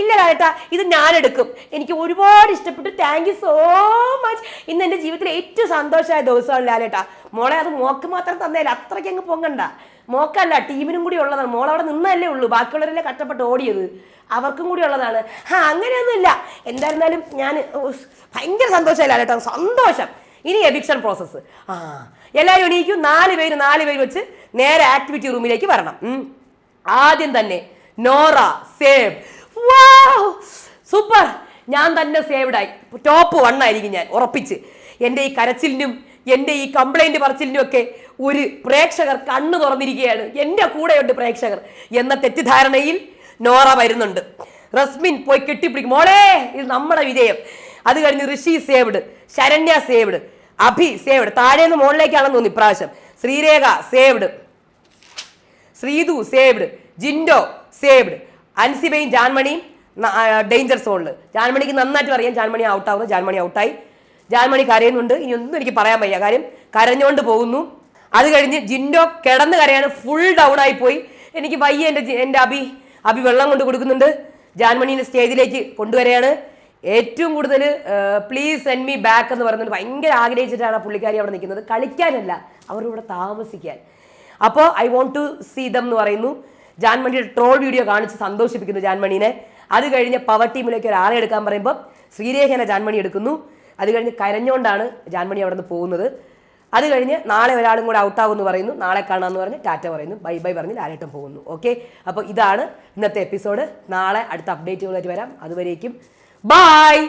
ഇല്ല ലാലേട്ടാ ഇത് ഞാനെടുക്കും. എനിക്ക് ഒരുപാട് ഇഷ്ടപ്പെട്ടു. താങ്ക് യു സോ മച്ച് ഇന്ന് എന്റെ ജീവിതത്തിലെ ഏറ്റവും സന്തോഷമായ ദിവസമാണ് ലാലേട്ടാ. മോളെ അത് മോക്ക് മാത്രം തന്നേല അത്രയ്ക്ക് അങ്ങ് പൊങ്ങണ്ട. മോക്കല്ല ടീമിനും കൂടി ഉള്ളതാണ്. മോൾ അവിടെ നിന്നല്ലേ ഉള്ളൂ. ബാക്കിയുള്ളവരല്ലേ കഷ്ടപ്പെട്ട് ഓടിയത്. അവർക്കും കൂടി ഉള്ളതാണ്. ആ അങ്ങനെയൊന്നുമില്ല. എന്തായിരുന്നാലും ഞാൻ ഭയങ്കര സന്തോഷമല്ല കേട്ടോ. സന്തോഷം. ഇനി എവിക്ഷൻ പ്രോസസ്സ് ആ എല്ലാവരും എണീക്കും. നാല് പേര് നാല് പേര് വെച്ച് നേരെ ആക്ടിവിറ്റി റൂമിലേക്ക് വരണം. ആദ്യം തന്നെ നോറ സേവ് സൂപ്പർ. ഞാൻ തന്നെ സേവ്ഡായി ടോപ്പ് വൺ ആയിരിക്കും ഞാൻ ഉറപ്പിച്ച്. എന്റെ ഈ കരച്ചിലിനും എന്റെ ഈ കംപ്ലൈന്റ് പറച്ചിലിനും ഒക്കെ ഒരു പ്രേക്ഷകർ കണ്ണു തുറന്നിരിക്കുകയാണ്. എന്റെ കൂടെയുണ്ട് പ്രേക്ഷകർ. എന്ന തെറ്റിദ്ധാരണയിൽ നോറ വരുന്നുണ്ട്. റസ്മിൻ പോയി കെട്ടിപ്പിടിക്കും. മോളെ ഇത് നമ്മുടെ വിജയം. അത് കഴിഞ്ഞ് Rishi saved Saranya saved Abhi saved താഴേന്ന് മുകളിലേക്കാണെന്ന് തോന്നി ഇപ്രാവശ്യം. Sreerekha saved Sreethu saved Jinto saved അൻസിബയും ജാൻമണിയും ഡേഞ്ചർ സോണിൽ ജാൻമണിക്ക് നന്നായിട്ട് അറിയാം ജാൻമണി ഔട്ടാവുന്നു. ജാൻമണി ഔട്ടായി. ജാൻമണി കരയുന്നുണ്ട്. ഇനി ഒന്നും എനിക്ക് പറയാൻ വയ്യ. കാര്യം കരഞ്ഞുകൊണ്ട് പോകുന്നു. അത് കഴിഞ്ഞ് ജിൻഡോ കിടന്ന് കരയാണ് ഫുൾ ഡൗൺ ആയി പോയി എനിക്ക് വയ്യ എന്റെ എന്റെ അഭി. അഭി വെള്ളം കൊണ്ട് കൊടുക്കുന്നുണ്ട്. ജാൻമണീനെ സ്റ്റേജിലേക്ക് കൊണ്ടുവരികയാണ്. ഏറ്റവും കൂടുതൽ പ്ലീസ് സെൻഡ് മീ ബാക്ക് എന്ന് പറയുന്നത് ഭയങ്കര ആഗ്രഹിച്ചിട്ടാണ് പുള്ളിക്കാരി അവിടെ നിൽക്കുന്നത്. കളിക്കാനല്ല അവരിവിടെ താമസിക്കാൻ. അപ്പോൾ I want to see them എന്ന് പറയുന്നു. ജാൻമണിയുടെ ട്രോൾ വീഡിയോ കാണിച്ച് സന്തോഷിപ്പിക്കുന്നു ജാൻമണീനെ. അത് കഴിഞ്ഞ് പവർ ടീമിലേക്ക് ഒരാളെ എടുക്കാൻ പറയുമ്പോൾ ശ്രീരേഖനെ ജാൻമണി എടുക്കുന്നു. അത് കഴിഞ്ഞ് കരഞ്ഞുകൊണ്ടാണ് ജാൻമണി അവിടെ നിന്ന് പോകുന്നത്. അത് കഴിഞ്ഞ് നാളെ ഒരാളും കൂടെ ഔട്ടാകുമെന്ന് പറയുന്നു. നാളെ കാണാമെന്ന് പറഞ്ഞ് ടാറ്റ പറയുന്നു. ബൈ ബൈ പറഞ്ഞ് ലാലേട്ടം പോകുന്നു. ഓക്കെ അപ്പോൾ ഇതാണ് ഇന്നത്തെ എപ്പിസോഡ് നാളെ അടുത്ത അപ്ഡേറ്റുകളായിട്ട് വരാം. അതുവരേക്കും. ബായ്